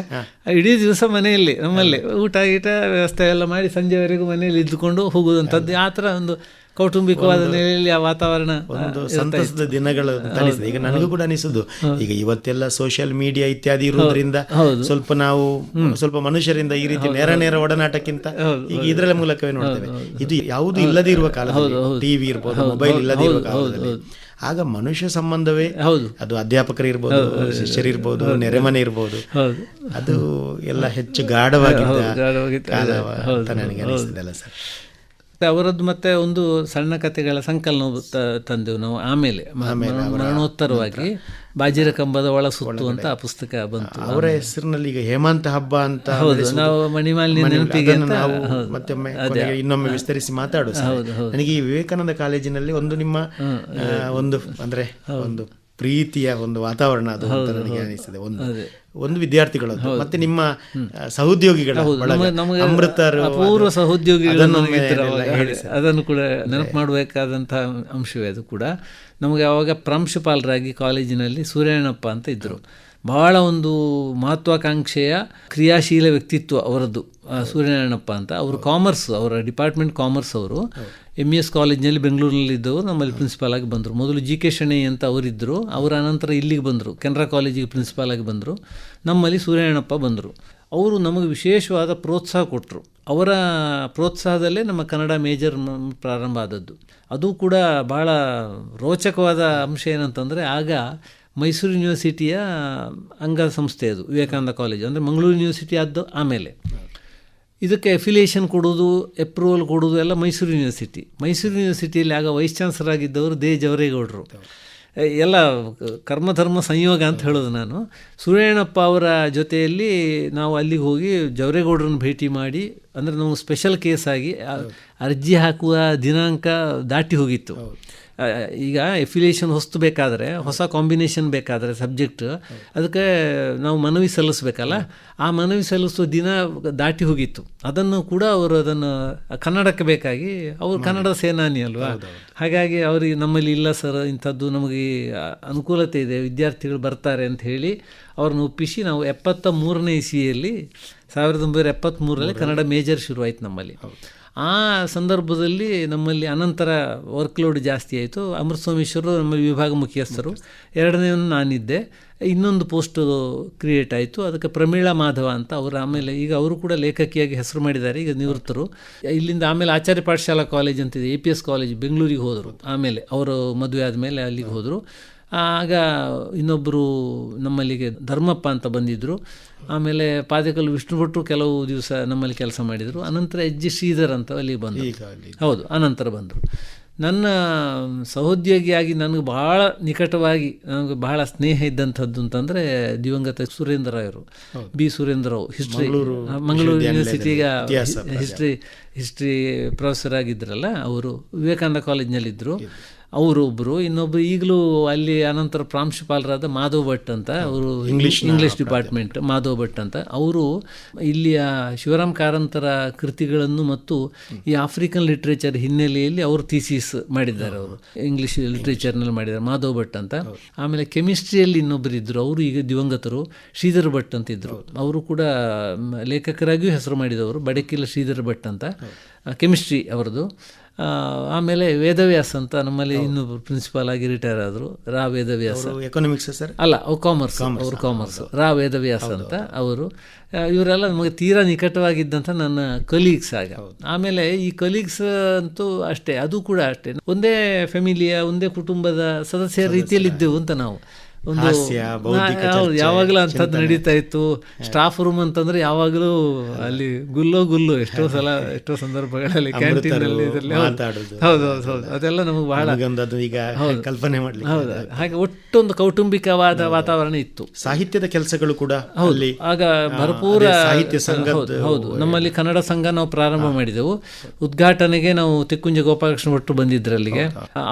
[SPEAKER 3] ಇಡೀ ದಿವಸ ಮನೆಯಲ್ಲಿ ನಮ್ಮಲ್ಲಿ ಊಟ ಗೀಟ ವ್ಯವಸ್ಥೆ ಎಲ್ಲ ಮಾಡಿ ಸಂಜೆವರೆಗೂ ಮನೆಯಲ್ಲಿ ಇದ್ದುಕೊಂಡು ಹೋಗುವಂಥದ್ದು ಆ ಥರ ಒಂದು ಕೌಟುಂಬಿಕವಾದ ನೆಲೆಯಲ್ಲಿ ಆ ವಾತಾವರಣ
[SPEAKER 2] ಒಂದು ಸಂತಸದ ದಿನಗಳು ಈಗ ನನಗೂ ಕೂಡ ಅನಿಸುದು. ಈಗ ಇವತ್ತೆಲ್ಲ ಸೋಷಿಯಲ್ ಮೀಡಿಯಾ ಇತ್ಯಾದಿ ಇರುವುದರಿಂದ ಸ್ವಲ್ಪ ನಾವು ಸ್ವಲ್ಪ ಮನುಷ್ಯರಿಂದ ಈ ರೀತಿ ನೇರ ನೇರ ಒಡನಾಟಕ್ಕಿಂತ ಈಗ ಇದರ ಮೂಲಕವೇ ನೋಡ್ತೇವೆ. ಇದು ಯಾವುದು ಇಲ್ಲದೇ ಇರುವ ಕಾಲದಲ್ಲಿ. ಟಿವಿ ಇರ್ಬೋದು ಮೊಬೈಲ್ ಇಲ್ಲದೇ ಇರುವ ಕಾಲದಲ್ಲಿ. ಆಗ ಮನುಷ್ಯ ಸಂಬಂಧವೇ
[SPEAKER 3] ಹೌದು.
[SPEAKER 2] ಅದು ಅಧ್ಯಾಪಕರು ಇರ್ಬೋದು ಶಿಷ್ಯರಿರ್ಬೋದು ನೆರೆಮನೆ ಇರ್ಬೋದು. ಅದು ಎಲ್ಲ ಹೆಚ್ಚು ಗಾಢವಾಗಿ. ನನಗೆ ಸರ್.
[SPEAKER 3] ಮತ್ತೆ ಅವರದ್ದು ಮತ್ತೆ ಒಂದು ಸಣ್ಣ ಕಥೆಗಳ ಸಂಕಲನ ತಂದೆವು ನಾವು. ಆಮೇಲೆ ಮರಣೋತ್ತರವಾಗಿ ಬಾಜಿರ ಕಂಬದ ಒಳ ಸುತ್ತು ಅಂತ ಆ ಪುಸ್ತಕ ಬಂತು.
[SPEAKER 2] ಅವರ ಹೆಸರಿನಲ್ಲಿ ಈಗ ಹೇಮಂತ ಹಬ್ಬ ಅಂತ
[SPEAKER 3] ಹೌದು ನಾವು ಮಣಿಮಾಲಿನ ನೆನಪಿಗೆ
[SPEAKER 2] ನಾವು ಮತ್ತೆ ಇನ್ನೊಮ್ಮೆ ವಿಸ್ತರಿಸಿ ಮಾತಾಡುದು ನನಗೆ ಈ ವಿವೇಕಾನಂದ ಕಾಲೇಜಿನಲ್ಲಿ ಒಂದು ನಿಮ್ಮ ಒಂದು ಅಂದ್ರೆ ಒಂದು ಪ್ರೀತಿಯ ಒಂದು ವಾತಾವರಣ ಅದು ನನಗೆ ಅನಿಸ್ತದೆ. ಒಂದು ಒಂದು ವಿದ್ಯಾರ್ಥಿಗಳದ್ದು ಮತ್ತೆ ನಿಮ್ಮ ಸಹೋದ್ಯೋಗಿಗಳ ಅಮೃತರು
[SPEAKER 3] ಅಪೂರ್ವ ಸಹೋದ್ಯೋಗಿಗಳು
[SPEAKER 2] ಅದನ್ನು
[SPEAKER 3] ಕೂಡ ನೆನಪು ಮಾಡಬೇಕಾದಂತಹ ಅಂಶವೇ ಅದು ಕೂಡ. ನಮಗೆ ಆವಾಗ ಪ್ರಾಂಶುಪಾಲರಾಗಿ ಕಾಲೇಜಿನಲ್ಲಿ ಸೂರ್ಯಣ್ಣಪ್ಪ ಅಂತ ಇದ್ದರು ಬಹಳ ಒಂದು ಮಹತ್ವಾಕಾಂಕ್ಷೆಯ ಕ್ರಿಯಾಶೀಲ ವ್ಯಕ್ತಿತ್ವ ಅವರದ್ದು ಸೂರ್ಯನಾರಾಯಣಪ್ಪ ಅಂತ. ಅವರು ಕಾಮರ್ಸ್ ಅವರ ಡಿಪಾರ್ಟ್ಮೆಂಟ್ ಕಾಮರ್ಸ್ ಅವರು. ಎಂ ಎಸ್ ಕಾಲೇಜ್ನಲ್ಲಿ ಬೆಂಗಳೂರಿನಲ್ಲಿದ್ದವು ನಮ್ಮಲ್ಲಿ ಪ್ರಿನ್ಸಿಪಾಲ್ ಆಗಿ ಬಂದರು. ಮೊದಲು ಜಿ ಕೆ ಶೆಣೈ ಅಂತ ಅವರಿದ್ದರು ಅವರ ಅನಂತರ ಇಲ್ಲಿಗೆ ಬಂದರು. ಕೆನರಾ ಕಾಲೇಜಿಗೆ ಪ್ರಿನ್ಸಿಪಾಲ್ ಆಗಿ ಬಂದರು. ನಮ್ಮಲ್ಲಿ ಸೂರ್ಯಣ್ಣಪ್ಪ ಬಂದರು. ಅವರು ನಮಗೆ ವಿಶೇಷವಾದ ಪ್ರೋತ್ಸಾಹ ಕೊಟ್ಟರು ಅವರ ಪ್ರೋತ್ಸಾಹದಲ್ಲೇ ನಮ್ಮ ಕನ್ನಡ ಮೇಜರ್ ಪ್ರಾರಂಭ ಆದದ್ದು. ಅದು ಕೂಡ ಭಾಳ ರೋಚಕವಾದ ಅಂಶ ಏನಂತಂದರೆ ಆಗ ಮೈಸೂರು ಯೂನಿವರ್ಸಿಟಿಯ ಅಂಗ ಸಂಸ್ಥೆ ಅದು, ವಿವೇಕಾನಂದ ಕಾಲೇಜು, ಅಂದರೆ ಮಂಗಳೂರು ಯೂನಿವರ್ಸಿಟಿ ಆದ್ದು ಆಮೇಲೆ. ಇದಕ್ಕೆ ಎಫಿಲಿಯೇಷನ್ ಕೊಡೋದು ಅಪ್ರೂವಲ್ ಕೊಡೋದು ಎಲ್ಲ ಮೈಸೂರು ಯೂನಿವರ್ಸಿಟಿ ಮೈಸೂರು ಯೂನಿವರ್ಸಿಟಿಯಲ್ಲಿ ಆಗ ವೈಸ್ ಚಾನ್ಸಲರ್ ಆಗಿದ್ದವರು ದೇ ಜವರೇಗೌಡರು. ಎಲ್ಲ ಕರ್ಮಧರ್ಮ ಸಂಯೋಗ ಅಂತ ಹೇಳೋದು ನಾನು. ಸುರೇಣಪ್ಪ ಅವರ ಜೊತೆಯಲ್ಲಿ ನಾವು ಅಲ್ಲಿಗೆ ಹೋಗಿ ಜವರೇಗೌಡರನ್ನು ಭೇಟಿ ಮಾಡಿ, ಅಂದರೆ ನಾವು ಸ್ಪೆಷಲ್ ಕೇಸಾಗಿ ಅರ್ಜಿ ಹಾಕುವ ದಿನಾಂಕ ದಾಟಿ ಹೋಗಿತ್ತು. ಈಗ ಎಫಿಲಿಯೇಷನ್ ಹೊಸ್ತು ಬೇಕಾದರೆ ಹೊಸ ಕಾಂಬಿನೇಷನ್ ಬೇಕಾದರೆ ಸಬ್ಜೆಕ್ಟ್ ಅದಕ್ಕೆ ನಾವು ಮನವಿ ಸಲ್ಲಿಸ್ಬೇಕಲ್ಲ? ಆ ಮನವಿ ಸಲ್ಲಿಸುವ ದಿನ ದಾಟಿ ಹೋಗಿತ್ತು. ಅದನ್ನು ಕೂಡ ಅವರು ಅದನ್ನು ಕನ್ನಡಕ್ಕೆ ಬೇಕಾಗಿ ಅವರು ಕನ್ನಡ ಸೇನಾನಿ ಅಲ್ವಾ? ಹಾಗಾಗಿ ಅವರಿಗೆ ನಮ್ಮಲ್ಲಿ ಇಲ್ಲ ಸರ್ ಇಂಥದ್ದು ನಮಗೆ ಅನುಕೂಲತೆ ಇದೆ ವಿದ್ಯಾರ್ಥಿಗಳು ಬರ್ತಾರೆ ಅಂತ ಹೇಳಿ ಅವ್ರನ್ನ ಒಪ್ಪಿಸಿ ನಾವು ಎಪ್ಪತ್ತ ಮೂರನೇ ಇಸಿಯಲ್ಲಿ ಸಾವಿರದ ಒಂಬೈನೂರ ಎಪ್ಪತ್ತ್ಮೂರರಲ್ಲಿ ಕನ್ನಡ ಮೇಜರ್ ಶುರುವಾಯಿತು ನಮ್ಮಲ್ಲಿ. ಆ ಸಂದರ್ಭದಲ್ಲಿ ನಮ್ಮಲ್ಲಿ ಅನಂತರ ವರ್ಕ್ಲೋಡ್ ಜಾಸ್ತಿ ಆಯಿತು. ಅಮೃತ ಸ್ವಾಮೀಶ್ವರು ನಮ್ಮ ವಿಭಾಗ ಮುಖ್ಯಸ್ಥರು. ಎರಡನೇವನ್ನು ನಾನಿದ್ದೆ. ಇನ್ನೊಂದು ಪೋಸ್ಟ್ ಕ್ರಿಯೇಟ್ ಆಯಿತು. ಅದಕ್ಕೆ ಪ್ರಮೀಳಾ ಮಾಧವ ಅಂತ ಅವರು ಆಮೇಲೆ ಈಗ ಅವರು ಕೂಡ ಲೇಖಕಿಯಾಗಿ ಹೆಸರು ಮಾಡಿದ್ದಾರೆ. ಈಗ ನಿವೃತ್ತರು. ಇಲ್ಲಿಂದ ಆಮೇಲೆ ಆಚಾರ್ಯ ಪಾಠಶಾಲಾ ಕಾಲೇಜ್ ಅಂತಿದೆ. ಎ ಪಿ ಎಸ್ ಕಾಲೇಜ್ ಬೆಂಗಳೂರಿಗೆ ಹೋದರು. ಆಮೇಲೆ ಅವರು ಮದುವೆ ಆದಮೇಲೆ ಅಲ್ಲಿಗೆ ಹೋದರು. ಆಗ ಇನ್ನೊಬ್ಬರು ನಮ್ಮಲ್ಲಿಗೆ ಧರ್ಮಪ್ಪ ಅಂತ ಬಂದಿದ್ದರು ಆಮೇಲೆ ಪಾದಕಲ್ಲು ವಿಷ್ಣು ಭಟ್ರು ಕೆಲವು ದಿವಸ ನಮ್ಮಲ್ಲಿ ಕೆಲಸ ಮಾಡಿದರು. ಅನಂತರ ಎಚ್ ಜಿ ಶ್ರೀಧರ್ ಅಂತ ಅಲ್ಲಿ ಬಂದರು. ಹೌದು ಅನಂತರ ಬಂದರು. ನನ್ನ ಸಹೋದ್ಯೋಗಿಯಾಗಿ ನನಗೆ ಬಹಳ ನಿಕಟವಾಗಿ ನನಗೆ ಬಹಳ ಸ್ನೇಹ ಇದ್ದಂಥದ್ದು ಅಂತಂದರೆ ದಿವಂಗತ ಸುರೇಂದ್ರ ಅವರು ಬಿ ಸುರೇಂದ್ರ ರಾವ್ ಹಿಸ್ಟ್ರಿ ಮಂಗಳೂರು ಯೂನಿವರ್ಸಿಟಿಗ ಹಿಸ್ಟ್ರಿ ಹಿಸ್ಟ್ರಿ ಪ್ರೊಫೆಸರ್ ಆಗಿದ್ರಲ್ಲ ಅವರು ವಿವೇಕಾನಂದ ಕಾಲೇಜ್ನಲ್ಲಿದ್ದರು ಅವರು ಒಬ್ಬರು ಇನ್ನೊಬ್ಬರು ಈಗಲೂ ಅಲ್ಲಿ ಅನಂತರ ಪ್ರಾಂಶುಪಾಲರಾದ ಮಾಧವ್ ಭಟ್ ಅಂತ ಅವರು English English department Madhav Bhat ಅಂತ. ಅವರು ಇಲ್ಲಿಯ ಶಿವರಾಮ್ ಕಾರಂತರ ಕೃತಿಗಳನ್ನು ಮತ್ತು ಈ ಆಫ್ರಿಕನ್ ಲಿಟ್ರೇಚರ್ ಹಿನ್ನೆಲೆಯಲ್ಲಿ ಅವರು ಥೀಸಿಸ್ ಮಾಡಿದ್ದಾರೆ ಅವರು. ಇಂಗ್ಲಿಷ್ ಲಿಟ್ರೇಚರ್ನಲ್ಲಿ ಮಾಡಿದ್ದಾರೆ ಮಾಧವ್ ಭಟ್ ಅಂತ. ಆಮೇಲೆ ಕೆಮಿಸ್ಟ್ರಿಯಲ್ಲಿ ಇನ್ನೊಬ್ಬರು ಇದ್ದರು ಅವರು ಈಗ ದಿವಂಗತರು ಶ್ರೀಧರ್ ಭಟ್ ಅಂತ ಇದ್ದರು ಅವರು ಕೂಡ ಲೇಖಕರಾಗಿಯೂ ಹೆಸರು ಮಾಡಿದವರು ಬಡಕಿಲ್ಲ ಶ್ರೀಧರ್ ಭಟ್ ಅಂತ. ಕೆಮಿಸ್ಟ್ರಿ ಅವರದು. ಆಮೇಲೆ ವೇದವ್ಯಾಸ್ ಅಂತ ನಮ್ಮಲ್ಲಿ ಇನ್ನೊಬ್ಬರು ಪ್ರಿನ್ಸಿಪಾಲ್ ಆಗಿ ರಿಟೈರ್ ಆದರು ರಾ ವೇದವ್ಯಾಸ.
[SPEAKER 2] Economics sir?
[SPEAKER 3] ಅಲ್ಲ ಅವ್ರು ಕಾಮರ್ಸ್ ಅವರು ಕಾಮರ್ಸ್ ರಾ ವೇದವ್ಯಾಸ ಅಂತ ಅವರು. ಇವರೆಲ್ಲ ನಮಗೆ ತೀರಾ ನಿಕಟವಾಗಿದ್ದಂಥ ನನ್ನ ಕಲೀಗ್ಸ್ ಆಗ. ಆಮೇಲೆ ಈ ಕಲೀಗ್ಸ್ ಅಂತೂ ಅಷ್ಟೇ ಅದು ಕೂಡ ಅಷ್ಟೇ. ಒಂದೇ ಫ್ಯಾಮಿಲಿಯ ಒಂದೇ ಕುಟುಂಬದ ಸದಸ್ಯರ ರೀತಿಯಲ್ಲಿ ಇದ್ದೆವು ಅಂತ ನಾವು. ಒಂದು ಹೌದು, ಯಾವಾಗಲೂ ಅಂಥದ್ದು ನಡೀತಾ ಇತ್ತು. ಸ್ಟಾಫ್ ರೂಮ್ ಅಂತಂದ್ರೆ ಯಾವಾಗಲೂ ಅಲ್ಲಿ ಗುಲ್ಲೋ ಗುಲ್ಲು ಎಷ್ಟೋ ಸಲ ಎಷ್ಟೋ ಸಂದರ್ಭಗಳಲ್ಲಿ ಕ್ಯಾಂಟೀನಲ್ಲಿ ಹೌದು. ಹೌದು ಹೌದು ಹೌದು. ಅದೆಲ್ಲ ನಮಗೆ ಬಹಳ
[SPEAKER 2] ಈಗ ಕಲ್ಪನೆ ಮಾಡ್ಲಿಕ್ಕೆ
[SPEAKER 3] ಹೌದು. ಹಾಗೆ ಒಟ್ಟೊಂದು ಕೌಟುಂಬಿಕವಾದ ವಾತಾವರಣ ಇತ್ತು.
[SPEAKER 2] ಸಾಹಿತ್ಯದ ಕೆಲಸಗಳು ಕೂಡ ಅಲ್ಲಿ
[SPEAKER 3] ಆಗ ಭರಪೂರ
[SPEAKER 2] ಸಾಹಿತ್ಯ ಸಂಘ
[SPEAKER 3] ಹೌದು, ಹೌದು. ನಮ್ಮಲ್ಲಿ ಕನ್ನಡ ಸಂಘ ನಾವು ಪ್ರಾರಂಭ ಮಾಡಿದೆವು. ಉದ್ಘಾಟನೆಗೆ ನಾವು ತಿಕ್ಕುಂಜ ಗೋಪಾಲಕೃಷ್ಣ ಭಟ್ರು ಬಂದಿದ್ರು ಅಲ್ಲಿಗೆ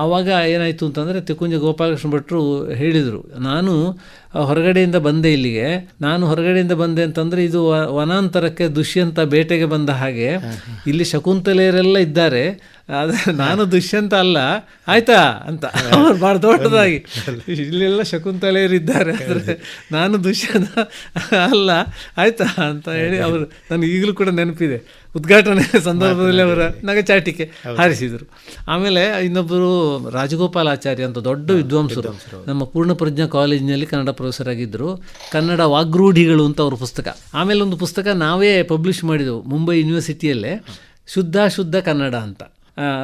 [SPEAKER 3] ಆವಾಗ ಏನಾಯ್ತು ಅಂತಂದ್ರೆ ತಿಕ್ಕುಂಜ ಗೋಪಾಲಕೃಷ್ಣ ಭಟ್ರು ಹೇಳಿದರು ನಾನು ಹೊರಗಡೆಯಿಂದ ಬಂದೆ ಇಲ್ಲಿಗೆ. ನಾನು ಹೊರಗಡೆಯಿಂದ ಬಂದೆ ಅಂತಂದ್ರೆ ಇದು ವನಾಂತರಕ್ಕೆ ದುಷ್ಯಂತ ಬೇಟೆಗೆ ಬಂದ ಹಾಗೆ. ಇಲ್ಲಿ ಶಕುಂತಲೆಯರೆಲ್ಲ ಇದ್ದಾರೆ. ಆದರೆ ನಾನು ದುಷ್ಯಂತ ಅಲ್ಲ. ಆಯ್ತಾ? ಅಂತ. ಅವ್ರು ಭಾಳ ದೊಡ್ಡದಾಗಿ. ಇಲ್ಲೆಲ್ಲ ಶಕುಂತಲೆಯರಿದ್ದಾರೆ ಆದರೆ ನಾನು ದುಷ್ಯಂತ ಅಲ್ಲ. ಆಯ್ತಾ? ಅಂತ ಹೇಳಿ ಅವರು ನನಗೆ ಈಗಲೂ ಕೂಡ ನೆನಪಿದೆ. ಉದ್ಘಾಟನೆ ಸಂದರ್ಭದಲ್ಲಿ ಅವರ ನಗಚಾಟಿಕೆ ಹಾರಿಸಿದರು. ಆಮೇಲೆ ಇನ್ನೊಬ್ಬರು ರಾಜಗೋಪಾಲಾಚಾರ್ಯ ಅಂತ ದೊಡ್ಡ ವಿದ್ವಾಂಸರು. ನಮ್ಮ ಪೂರ್ಣಪ್ರಜ್ಞಾ ಕಾಲೇಜಿನಲ್ಲಿ ಕನ್ನಡ ಪ್ರೊಫೆಸರ್ ಆಗಿದ್ದರು ಕನ್ನಡ ವಾಗ್ರೂಢಿಗಳು ಅಂತ ಅವ್ರ ಪುಸ್ತಕ. ಆಮೇಲೆ ಒಂದು ಪುಸ್ತಕ ನಾವೇ ಪಬ್ಲಿಷ್ ಮಾಡಿದೆವು ಮುಂಬೈ ಯೂನಿವರ್ಸಿಟಿಯಲ್ಲೇ. ಶುದ್ಧ ಶುದ್ಧ ಕನ್ನಡ ಅಂತ.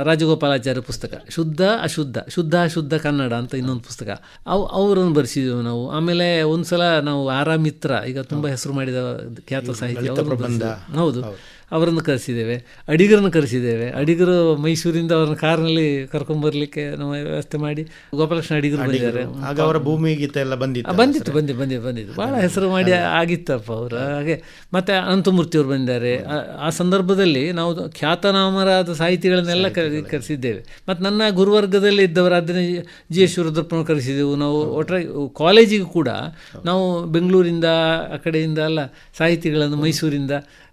[SPEAKER 3] ರಾಜಗೋಪಾಲಾಚಾರ್ಯ ಪುಸ್ತಕ. ಶುದ್ಧ ಅಶುದ್ಧ. ಶುದ್ಧ ಅಶುದ್ಧ ಕನ್ನಡ ಅಂತ ಇನ್ನೊಂದು ಪುಸ್ತಕ. ಅವು ಅವರನ್ನು ಬರೆಸಿದೆವು ನಾವು. ಆಮೇಲೆ ಒಂದ್ಸಲ ನಾವು ಆರಾಮಿತ್ರ ಈಗ ತುಂಬ ಹೆಸರು ಮಾಡಿದ ಖ್ಯಾತ ಸಾಹಿತ್ಯ ಹೌದು. ಅವರನ್ನು ಕರೆಸಿದ್ದೇವೆ ಅಡಿಗರನ್ನು ಕರೆಸಿದ್ದೇವೆ. ಅಡಿಗರು ಮೈಸೂರಿಂದ ಅವ್ರನ್ನ ಕಾರ್ನಲ್ಲಿ ಕರ್ಕೊಂಡ್ಬರ್ಲಿಕ್ಕೆ ನಾವು ವ್ಯವಸ್ಥೆ ಮಾಡಿ ಗೋಪಾಲಕೃಷ್ಣ ಅಡಿಗರು ಬಂದಿದ್ದಾರೆ.
[SPEAKER 2] ಆಗ ಅವರ ಭೂಮಿ ಗೀತೆ ಎಲ್ಲ ಬಂದಿತ್ತು
[SPEAKER 3] ಬಂದಿತ್ತು ಬಂದಿ ಬಂದಿ ಬಂದಿತ್ತು ಭಾಳ ಹೆಸರು ಮಾಡಿ ಆಗಿತ್ತಪ್ಪ ಅವರು. ಹಾಗೆ ಮತ್ತೆ ಅನಂತಮೂರ್ತಿ ಅವರು ಬಂದಿದ್ದಾರೆ. ಆ- ಸಂದರ್ಭದಲ್ಲಿ ನಾವು ಖ್ಯಾತನಾಮರಾದ ಸಾಹಿತಿಗಳನ್ನೆಲ್ಲ ಕರೆ ಕರೆಸಿದ್ದೇವೆ. ಮತ್ತು ನನ್ನ ಗುರುವರ್ಗದಲ್ಲಿ ಇದ್ದವರಾದ್ದನೇ ಜಿ ಎಸ್ ರುದ್ರಪ್ಪನ ಕರೆಸಿದ್ದೆವು ನಾವು ಒಟ್ಟಾರೆ ಕಾಲೇಜಿಗೂ ಕೂಡ ನಾವು ಬೆಂಗಳೂರಿಂದ ಆ ಕಡೆಯಿಂದ ಎಲ್ಲ ಸಾಹಿತಿಗಳನ್ನು ಮೈಸೂರಿಂದ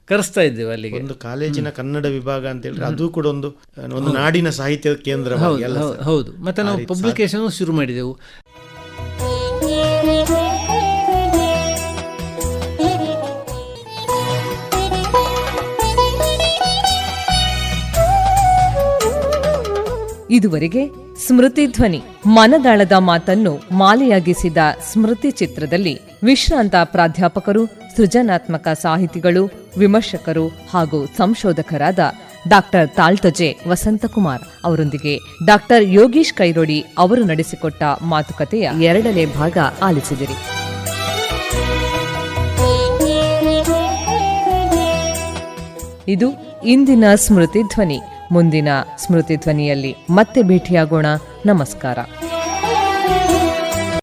[SPEAKER 3] ಕರೆಸ್ತಾ ಇದ್ದೇವೆ ಅಲ್ಲಿಗೆ.
[SPEAKER 2] ಒಂದು ಕಾಲೇಜಿನ ಕನ್ನಡ ವಿಭಾಗ ಅಂತ ಹೇಳಿದ್ರೆ ಅದು ಕೂಡ ಒಂದು ಒಂದು ನಾಡಿನ ಸಾಹಿತ್ಯ ಕೇಂದ್ರ ಎಲ್ಲ
[SPEAKER 3] ಹೌದು ಹೌದು. ಮತ್ತು ನಾವು ಪಬ್ಲಿಕೇಶನ್ ಶುರು ಮಾಡಿದೆವು.
[SPEAKER 1] ಇದುವರೆಗೆ ಸ್ಮೃತಿ ಧ್ವನಿ ಮನದಾಳದ ಮಾತನ್ನು ಮಾಲೆಯಾಗಿಸಿದ ಸ್ಮೃತಿ ಚಿತ್ರದಲ್ಲಿ ವಿಶ್ರಾಂತ ಪ್ರಾಧ್ಯಾಪಕರು, ಸೃಜನಾತ್ಮಕ ಸಾಹಿತಿಗಳು, ವಿಮರ್ಶಕರು ಹಾಗೂ ಸಂಶೋಧಕರಾದ ಡಾಕ್ಟರ್ ತಾಳ್ತಜೆ ವಸಂತಕುಮಾರ್ ಅವರೊಂದಿಗೆ ಡಾಕ್ಟರ್ ಯೋಗೀಶ್ ಕೈರೋಡಿ ಅವರು ನಡೆಸಿಕೊಟ್ಟ ಮಾತುಕತೆಯ ಎರಡನೇ ಭಾಗ ಆಲಿಸಿದಿರಿ. ಇದು ಇಂದಿನ ಸ್ಮೃತಿ ಧ್ವನಿ. ಮುಂದಿನ ಸ್ಮೃತಿ ಧ್ವನಿಯಲ್ಲಿ ಮತ್ತೆ ಭೇಟಿಯಾಗೋಣ. ನಮಸ್ಕಾರ.